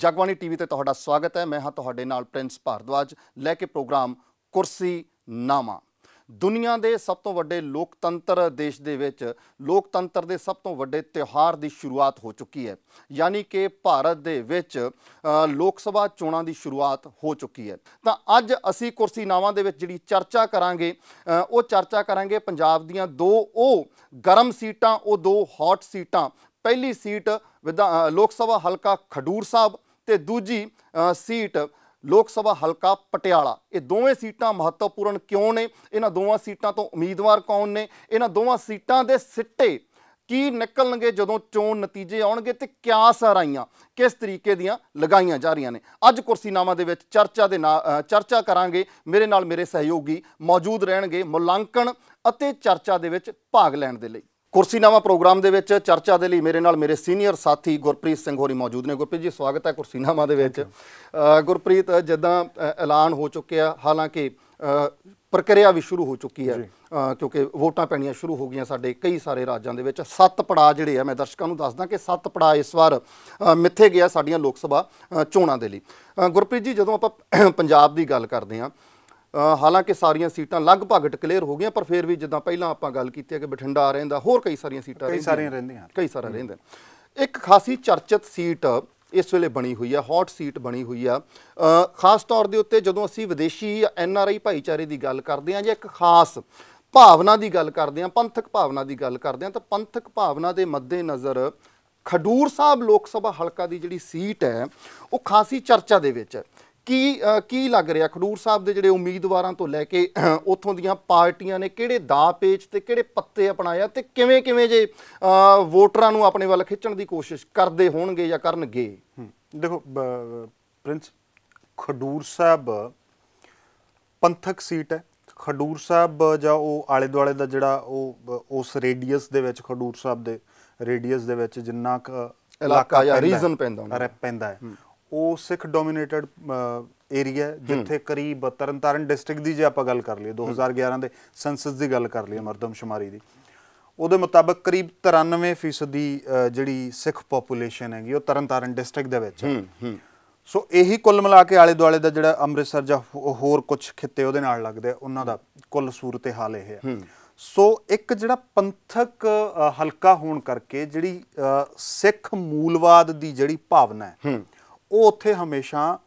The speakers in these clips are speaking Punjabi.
ਜਗਬਾਣੀ ਟੀਵੀ ਤੇ ਤੁਹਾਡਾ ਸਵਾਗਤ ਹੈ। ਮੈਂ ਹਾਂ ਤੁਹਾਡੇ ਨਾਲ ਪ੍ਰਿੰਸ ਭਾਰਦਵਾਜ। ਲੈ ਕੇ ਪ੍ਰੋਗਰਾਮ ਕੁਰਸੀ ਨਾਮਾ। ਦੁਨੀਆ ਦੇ ਸਭ ਤੋਂ ਵੱਡੇ ਲੋਕਤੰਤਰ ਦੇਸ਼ ਦੇ ਵਿੱਚ ਲੋਕਤੰਤਰ ਦੇ ਸਭ ਤੋਂ ਵੱਡੇ ਤਿਉਹਾਰ ਦੀ ਸ਼ੁਰੂਆਤ ਹੋ ਚੁੱਕੀ ਹੈ। ਯਾਨੀ ਕਿ ਭਾਰਤ ਦੇ ਵਿੱਚ ਲੋਕ ਸਭਾ ਚੋਣਾਂ ਦੀ ਸ਼ੁਰੂਆਤ ਹੋ ਚੁੱਕੀ ਹੈ। ਤਾਂ ਅੱਜ ਅਸੀਂ ਕੁਰਸੀ ਨਾਵਾਂ ਦੇ ਵਿੱਚ ਜਿਹੜੀ ਚਰਚਾ ਕਰਾਂਗੇ ਉਹ ਚਰਚਾ ਕਰਾਂਗੇ ਪੰਜਾਬ ਦੀਆਂ ਦੋ, ਉਹ ਗਰਮ ਸੀਟਾਂ, ਉਹ ਦੋ ਹੌਟ ਸੀਟਾਂ। ਪਹਿਲੀ ਸੀਟ ਵਿਧਾ- ਲੋਕ ਸਭਾ ਹਲਕਾ ਖਡੂਰ ਸਾਹਿਬ ਤੇ ਦੂਜੀ ਸੀਟ ਲੋਕ ਸਭਾ ਹਲਕਾ ਪਟਿਆਲਾ। ਇਹ ਦੋਵੇਂ ਸੀਟਾਂ ਮਹੱਤਵਪੂਰਨ ਕਿਉਂ ਨੇ? ਇਹਨਾਂ ਦੋਵਾਂ ਸੀਟਾਂ ਤੋਂ ਉਮੀਦਵਾਰ ਕੌਣ ਨੇ? ਇਹਨਾਂ ਦੋਵਾਂ ਸੀਟਾਂ ਦੇ ਸਿੱਟੇ ਕੀ ਨਿਕਲਣਗੇ ਜਦੋਂ ਚੋਣ ਨਤੀਜੇ ਆਉਣਗੇ ਤੇ ਕਿਆ ਸਰਾਈਆਂ, ਕਿਸ ਤਰੀਕੇ ਦੀਆਂ ਲਗਾਈਆਂ ਜਾ ਰਹੀਆਂ ਨੇ? ਅੱਜ ਕੁਰਸੀਨਾਮਾ ਦੇ ਵਿੱਚ ਚਰਚਾ ਦੇ ਨਾਲ ਚਰਚਾ ਕਰਾਂਗੇ। ਮੇਰੇ ਨਾਲ ਮੇਰੇ ਸਹਿਯੋਗੀ ਮੌਜੂਦ ਰਹਿਣਗੇ ਮੁਲਾਂਕਣ ਅਤੇ ਚਰਚਾ ਦੇ ਵਿੱਚ ਭਾਗ ਲੈਣ ਦੇ ਲਈ। ਕੁਰਸੀਨਾਮਾ ਪ੍ਰੋਗਰਾਮ ਦੇ ਵਿੱਚ ਚਰਚਾ ਦੇ ਲਈ ਮੇਰੇ ਨਾਲ ਮੇਰੇ ਸੀਨੀਅਰ ਸਾਥੀ ਗੁਰਪ੍ਰੀਤ ਸਿੰਘ ਹੋਰੀ ਮੌਜੂਦ ਨੇ। ਗੁਰਪ੍ਰੀਤ ਜੀ ਸਵਾਗਤ ਹੈ ਕੁਰਸੀਨਾਮਾ ਦੇ ਵਿੱਚ। ਗੁਰਪ੍ਰੀਤ ਜਿੱਦਾਂ ਐਲਾਨ ਹੋ ਚੁੱਕਿਆ ਹਾਲਾਂਕਿ ਪ੍ਰਕਿਰਿਆ ਵੀ ਸ਼ੁਰੂ ਹੋ ਚੁੱਕੀ ਹੈ। ਕਿਉਂਕਿ ਵੋਟਾਂ ਪੈਣੀਆਂ ਸ਼ੁਰੂ ਹੋ ਗਈਆਂ ਸਾਡੇ ਕਈ ਸਾਰੇ ਰਾਜਾਂ ਦੇ ਵਿੱਚ। ਸੱਤ ਪੜਾਅ ਜਿਹੜੇ ਆ ਮੈਂ ਦਰਸ਼ਕਾਂ ਨੂੰ ਦੱਸਦਾ ਕਿ ਸੱਤ ਪੜਾਅ ਇਸ ਵਾਰ ਮਿੱਥੇ ਗਿਆ ਸਾਡੀਆਂ ਲੋਕ ਸਭਾ ਚੋਣਾਂ ਦੇ ਲਈ। ਗੁਰਪ੍ਰੀਤ ਜੀ ਜਦੋਂ ਆਪਾਂ ਪੰਜਾਬ ਦੀ ਗੱਲ ਕਰਦੇ ਹਾਂ ਹਾਲਾਂਕਿ ਸਾਰੀਆਂ ਸੀਟਾਂ ਲਗਭਗ ਡਿਕਲੇਅਰ ਹੋ ਗਈਆਂ ਪਰ ਫਿਰ ਵੀ ਜਿੱਦਾਂ ਪਹਿਲਾਂ ਆਪਾਂ ਗੱਲ ਕੀਤੀ ਹੈ ਕਿ ਬਠਿੰਡਾ ਰਹਿੰਦਾ ਹੋਰ ਕਈ ਸਾਰੀਆਂ ਸੀਟਾਂ ਕਈ। ਸਾਰੀਆਂ ਰਹਿੰਦੀਆਂ। ਕਈ ਸਾਰਾ ਰਹਿੰਦਾ ਇੱਕ ਖਾਸੀ ਚਰਚਿਤ ਸੀਟ ਇਸ ਵੇਲੇ ਬਣੀ ਹੋਈ ਹੈ ਹੌਟ ਸੀਟ ਬਣੀ ਹੋਈ ਆ। ਖਾਸ ਤੌਰ ਦੇ ਉੱਤੇ ਜਦੋਂ ਅਸੀਂ ਵਿਦੇਸ਼ੀ ਐਨ ਆਰ ਆਈ ਭਾਈਚਾਰੇ ਦੀ ਗੱਲ ਕਰਦੇ ਹਾਂ ਜਾਂ ਇੱਕ ਖਾਸ ਭਾਵਨਾ ਦੀ ਗੱਲ ਕਰਦੇ ਹਾਂ ਪੰਥਕ ਭਾਵਨਾ ਦੀ ਗੱਲ ਕਰਦੇ ਹਾਂ ਤਾਂ ਪੰਥਕ ਭਾਵਨਾ ਦੇ ਮੱਦੇ ਨਜ਼ਰ ਖਡੂਰ ਸਾਹਿਬ ਲੋਕ ਸਭਾ ਹਲਕਾ ਦੀ ਜਿਹੜੀ ਸੀਟ ਹੈ ਉਹ ਖਾਸੀ ਚਰਚਾ ਦੇ ਵਿੱਚ ਹੈ। ਕੀ ਕੀ ਲੱਗ ਰਿਹਾ ਖਡੂਰ ਸਾਹਿਬ ਦੇ ਜਿਹੜੇ ਉਮੀਦਵਾਰਾਂ ਤੋਂ ਲੈ ਕੇ ਉੱਥੋਂ ਦੀਆਂ ਪਾਰਟੀਆਂ ਨੇ ਕਿਹੜੇ ਦਾਅ ਪੇਚ ਤੇ ਕਿਹੜੇ ਪੱਤੇ ਅਪਣਾਇਆ ਤੇ ਕਿਵੇਂ ਕਿਵੇਂ ਜੇ ਵੋਟਰਾਂ ਨੂੰ ਆਪਣੇ ਵੱਲ ਖਿੱਚਣ ਦੀ ਕੋਸ਼ਿਸ਼ ਕਰਦੇ ਹੋਣਗੇ ਜਾਂ ਕਰਨਗੇ। ਦੇਖੋ ਪ੍ਰਿੰਸ ਖਡੂਰ ਸਾਹਿਬ ਪੰਥਕ ਸੀਟ ਹੈ ਖਡੂਰ ਸਾਹਿਬ ਜਾਂ ਉਹ ਆਲੇ ਦੁਆਲੇ ਦਾ ਜਿਹੜਾ ਉਹ ਉਸ ਰੇਡੀਅਸ ਦੇ ਵਿੱਚ ਖਡੂਰ ਸਾਹਿਬ ਦੇ ਰੇਡੀਅਸ ਦੇ ਵਿੱਚ ਜਿੰਨਾ ਕੁ ਇਲਾਕਾ ਜਾਂ region ਪੈਂਦਾ ਦਾ। ਰ- ਪੈਂਦਾ ਹੈ ਉਹ ਸਿੱਖ ਡੋਮੀਨੇਟਡ ਏਰੀਆ ਜਿੱਥੇ ਕਰੀਬ ਤਰਨਤਾਰਨ ਡਿਸਟ੍ਰਿਕਟ ਦੀ ਜੇ ਆਪਾਂ ਗੱਲ ਕਰ ਲਈਏ 2011 ਦੇ ਸੈਂਸਸ ਦੀ ਗੱਲ ਕਰ ਲਈਏ ਮਰਦਮਸ਼ੁਮਾਰੀ ਦੀ। ਉਹਦੇ ਮੁਤਾਬਕ ਕਰੀਬ 93% ਦੀ ਜਿਹੜੀ ਸਿੱਖ ਪੋਪੂਲੇਸ਼ਨ ਹੈਗੀ ਉਹ ਤਰਨਤਾਰਨ ਡਿਸਟ੍ਰਿਕਟ ਦੇ ਵਿੱਚ ਹੈ। ਹੂੰ ਸੋ ਇਹੀ ਕੁੱਲ ਮਿਲਾ ਕੇ ਆਲੇ ਦੁਆਲੇ ਦਾ ਜਿਹੜਾ ਅੰਮ੍ਰਿਤਸਰ ਜਾਂ ਹੋਰ ਕੁਝ ਖਿੱਤੇ ਉਹਦੇ ਨਾਲ ਲੱਗਦੇ ਆ, ਉਹਨਾਂ ਦਾ ਕੁੱਲ ਸੂਰਤ ਹਾਲ ਇਹ ਹੈ। ਸੋ ਇੱਕ ਜਿਹੜਾ ਪੰਥਕ ਹਲਕਾ ਹੋਣ ਕਰਕੇ ਜਿਹੜੀ ਸਿੱਖ ਮੂਲਵਾਦ ਦੀ ਜਿਹੜੀ ਭਾਵਨਾ ਹੈ। ਉਹ ਉੱਥੇ ਹਮੇਸ਼ਾ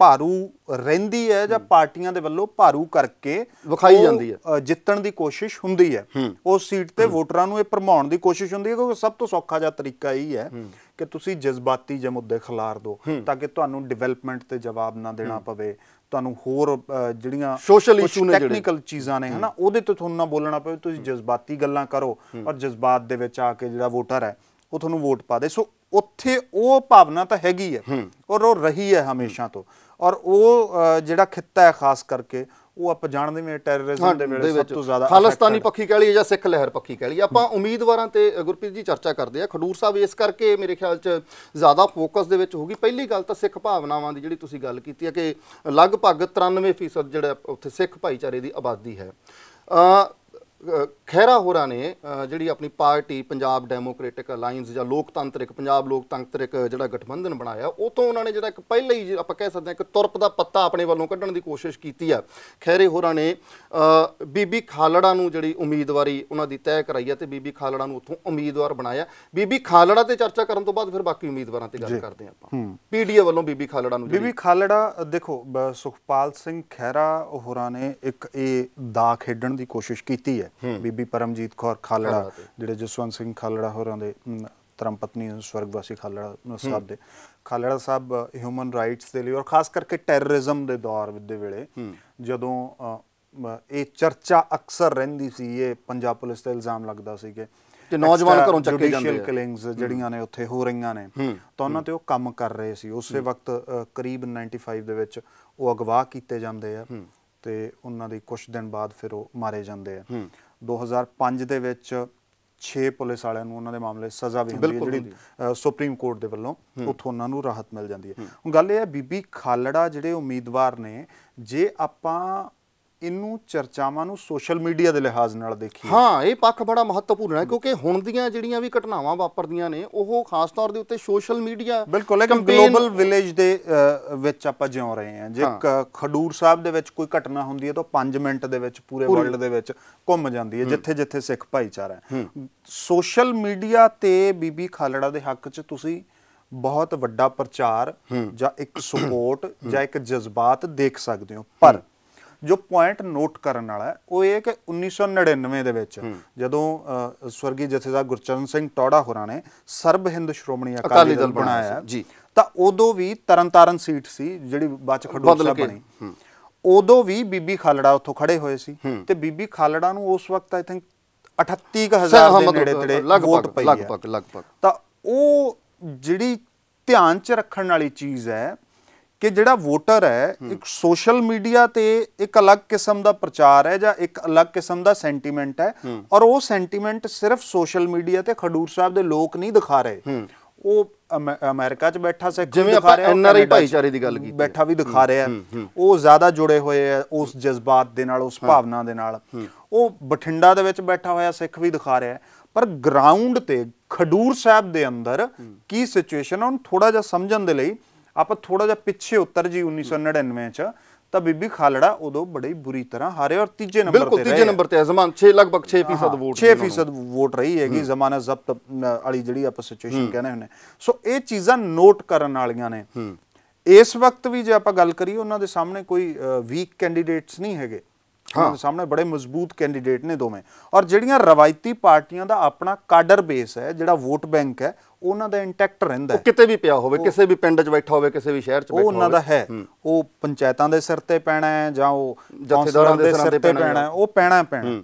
ਭਾਰੂ ਰਹਿੰਦੀ ਹੈ ਜਾਂ ਪਾਰਟੀਆਂ ਦੇ ਵੱਲੋਂ ਭਾਰੂ ਕਰਕੇ ਵਿਖਾਈ ਜਾਂਦੀ ਹੈ। ਜਿੱਤਣ ਦੀ ਕੋਸ਼ਿਸ਼ ਹੁੰਦੀ ਹੈ। ਉਸ ਸੀਟ ਤੇ ਵੋਟਰਾਂ ਨੂੰ ਇਹ ਭਰਮਾਉਣ ਦੀ ਕੋਸ਼ਿਸ਼ ਹੁੰਦੀ ਹੈ ਕਿਉਂਕਿ ਸਭ ਤੋਂ ਸੌਖਾ ਜਿਹਾ ਤਰੀਕਾ ਇਹ ਹੈ ਕਿ ਤੁਸੀਂ ਜਜ਼ਬਾਤੀ ਜਿਹੇ ਮੁੱਦੇ ਖਿਲਾਰ ਦਿਓ ਤਾਂ ਕਿ ਤੁਹਾਨੂੰ ਡਿਵੈਲਪਮੈਂਟ ਤੇ ਜਵਾਬ ਨਾ ਦੇਣਾ ਪਵੇ। ਤੁਹਾਨੂੰ ਹੋਰ ਜਿਹੜੀਆਂ Social issue ਨੇ ਜਿਹੜੇ। ਟੈਕਨੀਕਲ ਚੀਜ਼ਾਂ ਨੇ ਹਨਾ ਉਹਦੇ ਤੇ ਤੁਹਾਨੂੰ ਨਾ ਬੋਲਣਾ ਪਵੇ। ਤੁਸੀਂ ਜਜ਼ਬਾਤੀ ਗੱਲਾਂ ਕਰੋ ਔਰ ਜਜ਼ਬਾਤ ਦੇ ਵਿੱਚ ਆ ਕੇ ਜਿਹੜਾ ਵੋਟਰ ਹੈ ਉਹ ਤੁਹਾਨੂੰ ਵੋਟ ਪਾ ਦੇ। ਸੋ ਉੱਥੇ ਉਹ ਭਾਵਨਾ ਤਾਂ ਹੈਗੀ ਹੈ ਔਰ ਉਹ ਰਹੀ ਹੈ ਹਮੇਸ਼ਾ ਤੋਂ। ਔਰ ਉਹ ਜਿਹੜਾ ਖਿੱਤਾ ਹੈ ਖਾਸ ਕਰਕੇ ਉਹ ਆਪਾਂ ਜਾਣਦੇ ਹਾਂ ਟੈਰਰਿਜ਼ਮ ਦੇ ਵੇਲੇ ਸਭ ਤੋਂ ਜ਼ਿਆਦਾ ਖਾਲਸਤਾਨੀ ਪੱਖੀ ਕਹਿ ਲਈਏ ਜਾਂ ਸਿੱਖ ਲਹਿਰ ਪੱਖੀ ਕਹਿ ਲਈਏ। ਆਪਾਂ ਉਮੀਦਵਾਰਾਂ ਤੇ ਗੁਰਪ੍ਰੀਤ ਜੀ ਚਰਚਾ ਕਰਦੇ ਆ ਖਡੂਰ ਸਾਹਿਬ ਇਸ ਕਰਕੇ ਮੇਰੇ ਖਿਆਲ 'ਚ ਜ਼ਿਆਦਾ ਫੋਕਸ ਦੇ ਵਿੱਚ ਹੋਊਗੀ। ਪਹਿਲੀ ਗੱਲ ਤਾਂ ਸਿੱਖ ਭਾਵਨਾਵਾਂ ਦੀ ਜਿਹੜੀ ਤੁਸੀਂ ਗੱਲ ਕੀਤੀ ਹੈ ਕਿ ਲਗਭਗ 93% ਜਿਹੜਾ ਉੱਥੇ ਸਿੱਖ ਭਾਈਚਾਰੇ ਦੀ ਆਬਾਦੀ ਹੈ। ਖਹਿਰਾ ਹੋਰਾਂ ਨੇ ਜਿਹੜੀ ਆਪਣੀ ਪਾਰਟੀ ਪੰਜਾਬ ਡੈਮੋਕ੍ਰੈਟਿਕ ਅਲਾਈਅੰਸ ਜਾਂ ਲੋਕਤੰਤਰਿਕ ਪੰਜਾਬ ਲੋਕਤੰਤਰਿਕ ਜਿਹੜਾ ਗਠਬੰਧਨ ਬਣਾਇਆ ਉਹ ਤੋਂ ਉਹਨਾਂ ਨੇ ਜਿਹੜਾ ਇੱਕ ਪਹਿਲਾਂ ਹੀ ਆਪਾਂ ਕਹਿ ਸਕਦੇ ਹਾਂ ਕਿ ਤੁਰਪ ਦਾ ਪੱਤਾ ਆਪਣੇ ਵੱਲੋਂ ਕੱਢਣ ਦੀ ਕੋਸ਼ਿਸ਼ ਕੀਤੀ ਆ। ਖਹਿਰੇ ਹੋਰਾਂ ਨੇ ਬੀਬੀ ਖਾਲੜਾ ਨੂੰ ਜਿਹੜੀ ਉਮੀਦਵਾਰੀ ਉਹਨਾਂ ਦੀ ਤੈਅ ਕਰਾਈ ਆ ਤੇ ਬੀਬੀ ਖਾਲੜਾ ਨੂੰ ਉੱਥੋਂ ਉਮੀਦਵਾਰ ਬਣਾਇਆ। ਬੀਬੀ ਖਾਲੜਾ ਤੇ ਚਰਚਾ ਕਰਨ ਤੋਂ ਬਾਅਦ ਫਿਰ ਬਾਕੀ ਉਮੀਦਵਾਰਾਂ ਤੇ ਗੱਲ ਕਰਦੇ ਆਪਾਂ। ਪੀਡੀਏ ਵੱਲੋਂ ਬੀਬੀ ਖਾਲੜਾ ਨੂੰ ਬੀਬੀ ਖਾਲੜਾ ਦੇਖੋ ਸੁਖਪਾਲ ਸਿੰਘ ਖਹਿਰਾ ਹੋਰਾਂ ਨੇ ਇੱਕ ਇਹ ਦਾ ਖੇਡਣ ਦੀ ਕੋਸ਼ਿਸ਼ ਕੀਤੀ ਹੈ। ਬੀਬੀ ਪਰਮਜੀਤ ਕੌਰ ਖਾਲੜਾ। ਜਿਹੜੇ ਜਸਵੰਤ ਸਿੰਘ ਖਾਲੜਾ ਹੋਰਾਂ ਦੇ ਧਰਮ ਪਤਨੀ ਸਵਰਗਵਾਸੀ ਖਾਲੜਾ ਸਾਹਿਬ ਦੇ। ਖਾਲੜਾ ਸਾਹਿਬ ਹਿਊਮਨ ਰਾਈਟਸ ਦੇ ਲਈ ਔਰ ਖਾਸ ਕਰਕੇ ਟੈਰਰਿਜ਼ਮ ਦੇ ਦੌਰ ਦੇ ਵੇਲੇ ਜਦੋਂ ਇਹ ਚਰਚਾ ਅਕਸਰ ਰਹਿੰਦੀ ਸੀ ਇਹ ਪੰਜਾਬ ਪੁਲਿਸ ਤੇ ਇਲਜ਼ਾਮ ਲੱਗਦਾ ਸੀ ਕਿ ਕਿ ਨੌਜਵਾਨ ਘਰੋਂ ਚੱਕੇ ਜਾਂਦੇ ਆ। ਕਿਲਿੰਗਸ ਜਿਹੜੀਆਂ ਨੇ ਉੱਥੇ ਹੋ ਰਹੀਆਂ ਨੇ ਤਾਂ ਉਹਨਾਂ ਤੇ ਉਹ ਕੰਮ ਕਰ ਰਹੇ ਸੀ। ਉਸੇ ਵਕਤ ਕਰੀਬ 95 ਦੇ ਵਿੱਚ ਉਹ ਅਗਵਾ ਕੀਤੇ ਜਾਂਦੇ ਆ ਤੇ ਉਹਨਾਂ ਦੀ ਕੁਝ ਦਿਨ ਬਾਅਦ ਫਿਰ ਉਹ ਮਾਰੇ ਜਾਂਦੇ ਆ। 2005 ਦੇ ਵਿੱਚ 6 ਪੁਲਿਸ ਵਾਲਿਆਂ ਨੂੰ ਉਹਨਾਂ ਦੇ ਮਾਮਲੇ ਸਜ਼ਾ ਵੀ ਹੁੰਦੀ ਹੈ ਜਿਹੜੀ ਸੁਪਰੀਮ ਕੋਰਟ ਦੇ ਵੱਲੋਂ ਉੱਥੋਂ ਉਹਨਾਂ ਨੂੰ ਰਾਹਤ ਮਿਲ ਜਾਂਦੀ ਹੈ। ਹੁਣ ਗੱਲ ਇਹ ਹੈ ਬੀਬੀ ਖਾਲੜਾ ਜਿਹੜੇ ਉਮੀਦਵਾਰ ਨੇ ਜੇ ਆਪਾਂ ਇਹਨੂੰ ਚਰਚਾਵਾਂ ਨੂੰ ਸੋਸ਼ਲ ਮੀਡੀਆ ਦੇ ਲਿਹਾਜ਼ ਨਾਲ ਦੇਖੀਏ। ਹਾਂ ਇਹ ਪੱਖ ਬੜਾ ਮਹੱਤਵਪੂਰਨ ਹੈ ਕਿਉਂਕਿ ਹੁਣ ਦੀਆਂ ਜਿਹੜੀਆਂ ਵੀ ਘਟਨਾਵਾਂ ਵਾਪਰਦੀਆਂ ਨੇ ਉਹ ਖਾਸ ਤੌਰ ਦੇ ਉੱਤੇ ਸੋਸ਼ਲ ਮੀਡੀਆ ਬਿਲਕੁਲ ਇੱਕ ਗਲੋਬਲ ਵਿਲੇਜ ਦੇ ਵਿੱਚ ਆਪਾਂ ਜਿਉ ਰਹੇ ਹਾਂ। ਜੇ ਖਡੂਰ ਸਾਹਿਬ ਦੇ ਵਿੱਚ ਕੋਈ ਘਟਨਾ ਹੁੰਦੀ ਹੈ ਤਾਂ 5 ਮਿੰਟ ਦੇ ਵਿੱਚ ਪੂਰੇ ਵਰਲਡ ਦੇ ਵਿੱਚ ਘੁੰਮ ਜਾਂਦੀ ਹੈ ਜਿੱਥੇ ਜਿੱਥੇ ਸਿੱਖ ਭਾਈਚਾਰਾ ਹੈ। ਸੋਸ਼ਲ ਮੀਡੀਆ ਤੇ ਬੀਬੀ ਖਾਲੜਾ ਦੇ ਹੱਕ 'ਚ ਤੁਸੀਂ ਬਹੁਤ ਵੱਡਾ ਪ੍ਰਚਾਰ ਜਾਂ ਇੱਕ ਸਪੋਰਟ ਜਾਂ ਇੱਕ ਜਜ਼ਬਾਤ ਦੇਖ ਸਕਦੇ ਹੋ। ਪਰ ਜੋ ਪੁਆਇੰਟ ਨੋਟ ਕਰਨ ਵਾਲਾ ਹੈ ਉਹ ਇਹ ਕਿ 1999 ਦੇ ਵਿੱਚ ਜਦੋਂ ਸਵਰਗੀ ਜਥੇਦਾਰ ਗੁਰਚਰਨ ਸਿੰਘ ਟੌੜਾ ਹੋਰਾਂ ਨੇ ਸਰਬ ਹਿੰਦ ਸ਼੍ਰੋਮਣੀ ਅਕਾਲੀ ਦਲ ਬਣਾਇਆ ਜੀ। ਤਾਂ ਉਦੋਂ ਵੀ ਤਰਨਤਾਰਨ ਸੀਟ ਸੀ ਜਿਹੜੀ ਬਾਅਦ ਖਡੂਰ ਸਾਹਿਬ ਬਣੀ। ਉਦੋਂ ਵੀ ਬੀਬੀ ਖਾਲੜਾ ਉੱਥੋਂ ਖੜੇ ਹੋਏ ਸੀ ਤੇ ਬੀਬੀ ਖਾਲੜਾ ਨੂੰ ਉਸ ਵਕਤ ਆਈ ਥਿੰਕ 38000 ਦੇ ਨੇੜੇ ਤੇੜੇ ਵੋਟ ਪਈ ਹੈ। ਲਗਭਗ ਲਗਭਗ। ਤਾਂ ਉਹ ਜਿਹੜੀ ਧਿਆਨ ਚ ਰੱਖਣ ਵਾਲੀ ਚੀਜ਼ ਹੈ ਕਿ ਜਿਹੜਾ ਵੋਟਰ ਹੈ ਇੱਕ ਸੋਸ਼ਲ ਮੀਡੀਆ ਤੇ ਇੱਕ ਅਲੱਗ ਕਿਸਮ ਦਾ ਪ੍ਰਚਾਰ ਹੈ ਜਾਂ ਇੱਕ ਅਲੱਗ ਕਿਸਮ ਦਾ ਸੈਂਟੀਮੈਂਟ ਹੈ ਔਰ ਉਹ ਸੈਂਟੀਮੈਂਟ ਸਿਰਫ ਸੋਸ਼ਲ ਮੀਡੀਆ ਤੇ ਖਡੂਰ ਸਾਹਿਬ ਦੇ ਲੋਕ ਨਹੀਂ ਦਿਖਾ ਰਹੇ। ਉਹ ਅਮੈ- ਅਮਰੀਕਾ 'ਚ ਬੈਠਾ ਸਿੱਖ ਜਿਵੇਂ ਦਿਖਾ ਆਪਾਂ 'ਚ ਭਾਈਚਾਰੇ ਦੀ ਗੱਲ ਕੀਤੀ। ਬੈਠਾ ਵੀ ਦਿਖਾ ਰਿਹਾ। ਉਹ ਜ਼ਿਆਦਾ ਜੁੜੇ ਹੋਏ ਆ ਉਸ ਜਜ਼ਬਾਤ ਦੇ ਨਾਲ ਉਸ ਭਾਵਨਾ ਦੇ ਨਾਲ। ਉਹ ਬਠਿੰਡਾ ਦੇ ਵਿੱਚ ਬੈਠਾ ਹੋਇਆ ਸਿੱਖ ਵੀ ਦਿਖਾ ਰਿਹਾ। ਪਰ ਗਰਾਊਂਡ ਤੇ ਖਡੂਰ ਸਾਹਿਬ ਦੇ ਅੰਦਰ ਕੀ ਸਿਚੁਏਸ਼ਨ ਹੈ ਉਹਨੂੰ ਥੋੜਾ ਜਿਹਾ ਸਮਝਣ ਦੇ ਲਈ ਆਪਾਂ ਥੋੜਾ ਜਿਹਾ ਪਿੱਛੇ ਉਤਰ ਜੀ 1999 ਚ ਤਾਂ ਬੀਬੀ ਖਾਲੜਾ ਉਦੋਂ ਬੜੀ ਬੁਰੀ ਤਰ੍ਹਾਂ ਹਾਰੇ ਔਰ ਤੀਜੇ ਨੰਬਰ ਤੇ ਬਿਲਕੁਲ ਤੀਜੇ ਨੰਬਰ ਤੇ ਜ਼ਮਾਨ 6 ਲਗਭਗ 6% ਵੋਟ 6% ਵੋਟ ਰਹੀ ਹੈਗੀ ਜ਼ਮਾਨਤ ਜ਼ਬਤ ਵਾਲੀ ਜਿਹੜੀ ਆਪਾਂ ਸਿਚੁਏਸ਼ਨ ਕਹਿੰਦੇ ਹੁੰਦੇ ਸੋ ਇਹ ਚੀਜ਼ਾਂ ਨੋਟ ਕਰਨ ਵਾਲੀਆਂ ਨੇ। ਇਸ ਵਕਤ ਵੀ ਜੇ ਆਪਾਂ ਗੱਲ ਕਰੀਏ ਉਹਨਾਂ ਦੇ ਸਾਹਮਣੇ ਕੋਈ ਵੀਕ ਕੈਂਡੀਡੇਟਸ ਨਹੀਂ ਹੈਗੇ। ਉਹਨਾਂ ਦੇ ਸਾਹਮਣੇ ਬੜੇ ਮਜ਼ਬੂਤ ਕੈਂਡੀਡੇਟ ਨੇ ਦੋਵੇਂ। ਔਰ ਜਿਹੜੀਆਂ ਰਵਾਇਤੀ ਪਾਰਟੀਆਂ ਦਾ ਆਪਣਾ ਕਾਡਰ ਬੇਸ ਹੈ ਜਿਹੜਾ ਵੋਟ ਬੈਂਕ ਹੈ ਉਹਨਾਂ ਦਾ ਇੰਟੈਕਟ ਰਹਿੰਦਾ ਹੈ। ਕਿਤੇ ਵੀ ਪਿਆ ਹੋਵੇ ਕਿਸੇ ਵੀ ਪਿੰਡ 'ਚ ਬੈਠਾ ਹੋਵੇ ਕਿਸੇ ਵੀ ਸ਼ਹਿਰ 'ਚ ਉਹ ਬੈਠਾ ਉਹਨਾਂ ਦਾ ਹੈ। ਉਹ ਪੰਚਾਇਤਾਂ ਦੇ ਸਿਰ ਤੇ ਪੈਣਾ ਹੈ ਜਾਂ ਉਹ ਜਥੇਦਾਰਾਂ ਦੇ ਸਿਰਾਂ ਤੇ ਪੈਣਾ ਹੈ ਉਹ ਪੈਣਾ ਪੈਣਾ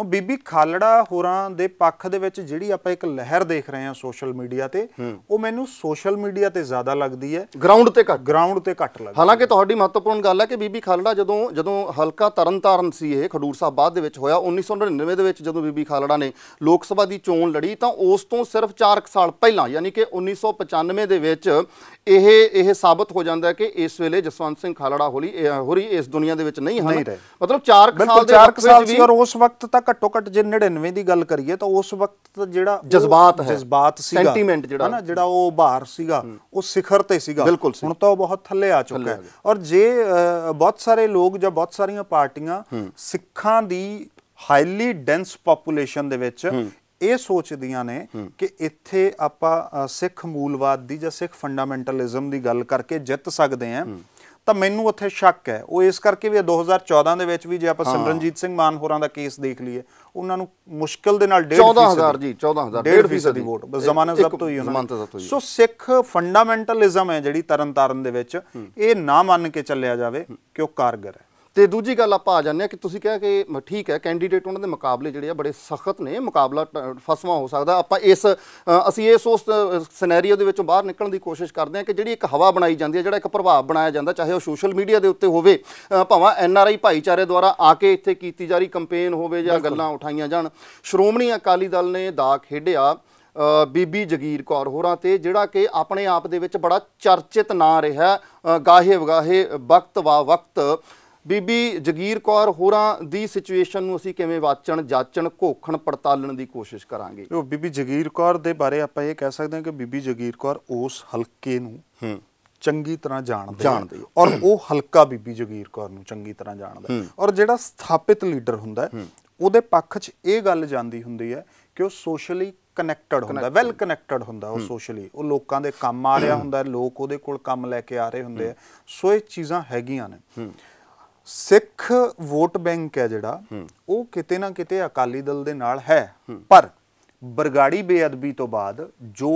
ਉਹ ਬੀਬੀ ਖਾਲੜਾ ਹੋਰਾਂ ਦੇ ਪੱਖ ਦੇ ਵਿੱਚ ਜਿਹੜੀ ਆਪਾਂ ਇੱਕ ਲਹਿਰ ਦੇਖ ਰਹੇ ਹਾਂ ਸੋਸ਼ਲ ਮੀਡੀਆ ਤੇ ਉਹ ਮੈਨੂੰ ਸੋਸ਼ਲ ਮੀਡੀਆ ਤੇ ਜ਼ਿਆਦਾ ਲੱਗਦੀ ਹੈ। ਗਰਾਊਂਡ ਤੇ ਘੱਟ। ਗਰਾਊਂਡ ਤੇ ਘੱਟ ਲੱਗਦੀ ਹਾਲਾਂਕਿ ਤੁਹਾਡੀ ਮਹੱਤਵਪੂਰਨ ਗੱਲ ਹੈ ਕਿ ਬੀਬੀ ਖਾਲੜਾ ਜਦੋਂ ਜਦੋਂ ਹਲਕਾ ਤਰਨਤਾਰਨ ਸੀ ਇਹ ਖਡੂਰ ਸਾਹਿਬ ਬਾਅਦ ਦੇ ਵਿੱਚ ਹੋਇਆ 1999 ਦੇ ਵਿੱਚ ਜਦੋਂ ਬੀਬੀ ਖਾਲੜਾ ਨੇ ਲੋਕ ਸਭਾ ਦੀ ਚੋਣ ਲੜੀ ਤਾਂ ਉਸ ਤੋਂ ਸਿਰਫ 4 ਸਾਲ ਪਹਿਲਾਂ ਯਾਨੀ ਕਿ 1995 ਦੇ ਵਿੱਚ ਇਹ ਇਹ ਸਾਬਤ ਹੋ ਜਾਂਦਾ ਹੈ ਕਿ ਇਸ ਵੇਲੇ ਜਸਵੰਤ ਸਿੰਘ ਖਾਲੜਾ ਹੋਲੀ ਹੋਰੀ ਇਸ ਦੁਨੀਆ ਦੇ ਵਿੱਚ ਨਹੀਂ ਹਨ। ਮਤਲਬ 4 ਸਾਲ ਦੇ 4 ਵਕਤ ਸਾਲ ਵਿੱਚ ਸੀ ਵੀ ਉਸ ਵਕਤ ਤਾਂ ਘੱਟੋ ਘੱਟ ਜੇ 99 ਦੀ ਗੱਲ ਕਰੀਏ ਤਾਂ ਉਸ ਵਕਤ ਜਿਹੜਾ ਜਜ਼ਬਾਤ ਹੈ। ਜਜ਼ਬਾਤ ਸੀਗਾ। Sentiment ਜਿਹੜਾ। ਹਨਾ ਜਿਹੜਾ ਉਹ ਬਾਹਰ ਸੀਗਾ ਉਹ ਸਿਖਰ ਤੇ ਸੀਗਾ। ਹੁਣ ਤਾਂ ਉਹ ਬਹੁਤ ਥੱਲੇ ਆ ਚੁੱਕਾ ਹੈ। ਔਰ ਜੇ ਬਹੁਤ ਸਾਰੇ ਲੋਕ ਜਾਂ ਬਹੁਤ ਸਾਰੀਆਂ ਪਾਰਟੀਆਂ ਸਿੱਖਾਂ ਦੀ ਹਾਈਲੀ ਡੈਂਸ ਪੋਪੂਲੇਸ਼ਨ ਦੇ ਵਿੱਚ ਇਹ ਸੋਚਦੀਆਂ ਨੇ ਕਿ ਇੱਥੇ ਆਪਾਂ ਸਿੱਖ ਮੂਲਵਾਦ ਦੀ ਜਾਂ ਸਿੱਖ ਫੰਡਾਮੈਂਟਲਿਜ਼ਮ ਦੀ ਗੱਲ ਕਰਕੇ ਜਿੱਤ ਸਕਦੇ ਹਾਂ। ਤਾਂ ਮੈਨੂੰ ਉੱਥੇ ਸ਼ੱਕ ਹੈ। ਉਹ ਇਸ ਕਰਕੇ ਵੀ ਇਹ 2014 ਦੇ ਵਿੱਚ ਵੀ ਜੇ ਆਪਾਂ ਸਿਮਰਨਜੀਤ ਸਿੰਘ ਮਾਨ ਹੋਰਾਂ ਦਾ ਕੇਸ ਦੇਖ ਲਈਏ ਉਹਨਾਂ ਨੂੰ ਮੁਸ਼ਕਲ ਦੇ ਨਾਲ 1.5 14000 ਜੀ 14000 1.5 ਫੀਸਦ ਦੀ ਵੋਟ ਬਸ ਜ਼ਮਾਨਤ ਜ਼ਬਤ ਹੋਈ ਉਹਨਾਂ ਦੀ। ਸੋ ਸਿੱਖ ਫੰਡਾਮੈਂਟਲਿਜ਼ਮ ਹੈ ਜਿਹੜੀ ਤਰਨਤਾਰਨ ਦੇ ਵਿੱਚ ਇਹ ਨਾ ਮੰਨ ਕੇ ਚੱਲਿਆ ਜਾਵੇ ਕਿ ਉਹ ਕਾਰਗਰ ਹੈ। ਤੇ ਦੂਜੀ ਗੱਲ ਆਪਾਂ ਆ ਜਾਂਦੇ ਆ ਕਿ ਤੁਸੀਂ ਕਿਹਾ ਕਿ ਠੀਕ ਹੈ ਕੈਂਡੀਡੇਟ ਉਹਨਾਂ ਦੇ ਮੁਕਾਬਲੇ ਜਿਹੜੇ ਆ ਬੜੇ ਸਖਤ ਨੇ ਮੁਕਾਬਲਾ ਫਸਵਾਂ ਹੋ ਸਕਦਾ। ਆਪਾਂ ਇਸ ਅਸੀਂ ਇਸ ਉਸ ਸਿਨੈਰੀਓ ਦੇ ਵਿੱਚੋਂ ਬਾਹਰ ਨਿਕਲਣ ਦੀ ਕੋਸ਼ਿਸ਼ ਕਰਦੇ ਆ ਕਿ ਜਿਹੜੀ ਇੱਕ ਹਵਾ ਬਣਾਈ ਜਾਂਦੀ ਹੈ ਜਿਹੜਾ ਇੱਕ ਪ੍ਰਭਾਵ ਬਣਾਇਆ ਜਾਂਦਾ ਚਾਹੇ ਉਹ ਸੋਸ਼ਲ ਮੀਡੀਆ ਦੇ ਉੱਤੇ ਹੋਵੇ ਭਾਵੇਂ ਐਨ ਆਰ ਆਈ ਭਾਈਚਾਰੇ ਦੁਆਰਾ ਆ ਕੇ ਇੱਥੇ ਕੀਤੀ ਜਾ ਰਹੀ ਕੰਪੇਨ ਹੋਵੇ ਜਾਂ ਗੱਲਾਂ ਉਠਾਈਆਂ ਜਾਣ। ਸ਼੍ਰੋਮਣੀ ਅਕਾਲੀ ਦਲ ਨੇ ਦਾ ਖੇਡਿਆ ਬੀਬੀ ਜਗੀਰ ਕੌਰ ਹੋਰਾਂ ਤੇ ਜਿਹੜਾ ਕਿ ਆਪਣੇ ਆਪ ਦੇ ਵਿੱਚ ਬੜਾ ਚਰਚਿਤ ਨਾਂ ਰਿਹਾ ਗਾਹੇ ਵਗਾਹੇ ਵਕਤ ਵਾ ਵਕਤ ਬੀਬੀ ਜਗੀਰ ਕੌਰ ਹੋਰਾਂ ਦੀ ਸਿਚੁਏਸ਼ਨ ਨੂੰ ਅਸੀਂ ਕਿਵੇਂ ਵਾਚਣ ਜਾਚਣ ਘੋਖਣ ਪੜਤਾਲਣ ਦੀ ਕੋਸ਼ਿਸ਼ ਕਰਾਂਗੇ? ਉਹ ਬੀਬੀ ਜਗੀਰ ਕੌਰ ਦੇ ਬਾਰੇ ਆਪਾਂ ਇਹ ਕਹਿ ਸਕਦੇ ਹਾਂ ਕਿ ਬੀਬੀ ਜਗੀਰ ਕੌਰ ਉਸ ਹਲਕੇ ਨੂੰ ਹੂੰ। ਚੰਗੀ ਤਰ੍ਹਾਂ ਜਾਣਦੇ ਜਾਣਦੇ। ਔਰ ਉਹ ਹਲਕਾ ਬੀਬੀ ਜਗੀਰ ਕੌਰ ਨੂੰ ਚੰਗੀ ਤਰ੍ਹਾਂ ਜਾਣਦਾ। ਔਰ ਜਿਹੜਾ ਸਥਾਪਿਤ ਲੀਡਰ ਹੁੰਦਾ ਹੈ ਉਹਦੇ ਪੱਖ 'ਚ ਇਹ ਗੱਲ ਜਾਂਦੀ ਹੁੰਦੀ ਹੈ ਕਿ ਉਹ ਸੋਸ਼ਲੀ ਕਨੈਕਟਡ ਹੁੰਦਾ ਵੈਲ ਕਨੈਕਟਡ ਹੁੰਦਾ ਉਹ ਸੋਸ਼ਲੀ ਉਹ ਲੋਕਾਂ ਦੇ ਕੰਮ ਆ ਰਿਹਾ ਹੁੰਦਾ ਲੋਕ ਉਹਦੇ ਕੋਲ ਕੰਮ ਲੈ ਕੇ ਆ ਰਹੇ ਹੁੰਦੇ ਆ। ਸੋ ਇਹ ਚੀਜ਼ਾਂ ਹੈਗੀਆਂ ਨੇ। ਸਿੱਖ ਵੋਟ ਬੈਂਕ ਹੈ ਜਿਹੜਾ ਉਹ ਕਿਤੇ ਨਾ ਕਿਤੇ ਅਕਾਲੀ ਦਲ ਦੇ ਨਾਲ ਹੈ। ਪਰ ਬਰਗਾੜੀ ਬੇਅਦਬੀ ਤੋਂ ਬਾਅਦ ਜੋ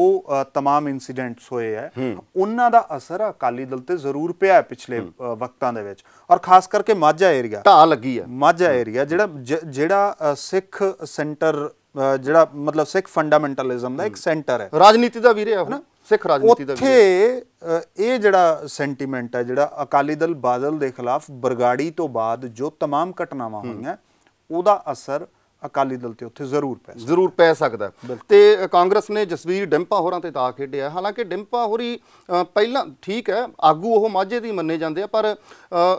ਤਮਾਮ ਇਨਸੀਡੈਂਟਸ ਹੋਏ ਹੈ ਉਹਨਾਂ ਦਾ ਅਸਰ ਅਕਾਲੀ ਦਲ ਤੇ ਜ਼ਰੂਰ ਪਿਆ ਹੈ ਪਿਛਲੇ ਵਕਤਾਂ ਦੇ ਵਿੱਚ। ਔਰ ਖਾਸ ਕਰਕੇ ਮਾਝਾ ਏਰੀਆ। ਢਾਹ ਲੱਗੀ ਹੈ। ਮਾਝਾ ਏਰੀਆ ਜਿਹੜਾ ਜਿਹੜਾ ਸਿੱਖ ਸੈਂਟਰ ਜਿਹੜਾ ਮਤਲਬ ਸਿੱਖ ਫੰਡਾਮੈਂਟਲਿਜ਼ਮ ਦਾ ਇੱਕ ਸੈਂਟਰ ਹੈ। ਰਾਜਨੀਤੀ ਦਾ ਵੀ ਰਿਹਾ ਉਹ ਸਿੱਖ ਰਾਜਨੀਤੀ ਦਾ ਵੀ ਰਿਹਾ। ਉੱਥੇ ਅ, ਇਹ ਜਿਹੜਾ ਸੈਂਟੀਮੈਂਟ ਹੈ ਜਿਹੜਾ ਅਕਾਲੀ ਦਲ ਬਾਦਲ ਦੇ ਖਿਲਾਫ ਬਰਗਾੜੀ ਤੋਂ ਬਾਅਦ ਜੋ तमाम ਘਟਨਾਵਾਂ ਹੋਈਆਂ ਉਹਦਾ ਅਸਰ ਅਕਾਲੀ ਦਲ ਤੇ ਉੱਥੇ ਜ਼ਰੂਰ ਪੈ ਸਕਦਾ। ਜ਼ਰੂਰ ਪੈ ਸਕਦਾ। ਤੇ ਕਾਂਗਰਸ ਨੇ ਜਸਵੀਰ ਡਿੰਪਾ ਹੋਰਾਂ ਤੇ ਦਾ ਖੇਡਿਆ। ਹਾਲਾਂਕਿ ਡਿੰਪਾ ਹੋਰੀ ਪਹਿਲਾਂ ਠੀਕ ਹੈ ਆਗੂ ਉਹ ਮਾਝੇ ਦੀ ਮੰਨੇ ਜਾਂਦੇ ਆ ਪਰ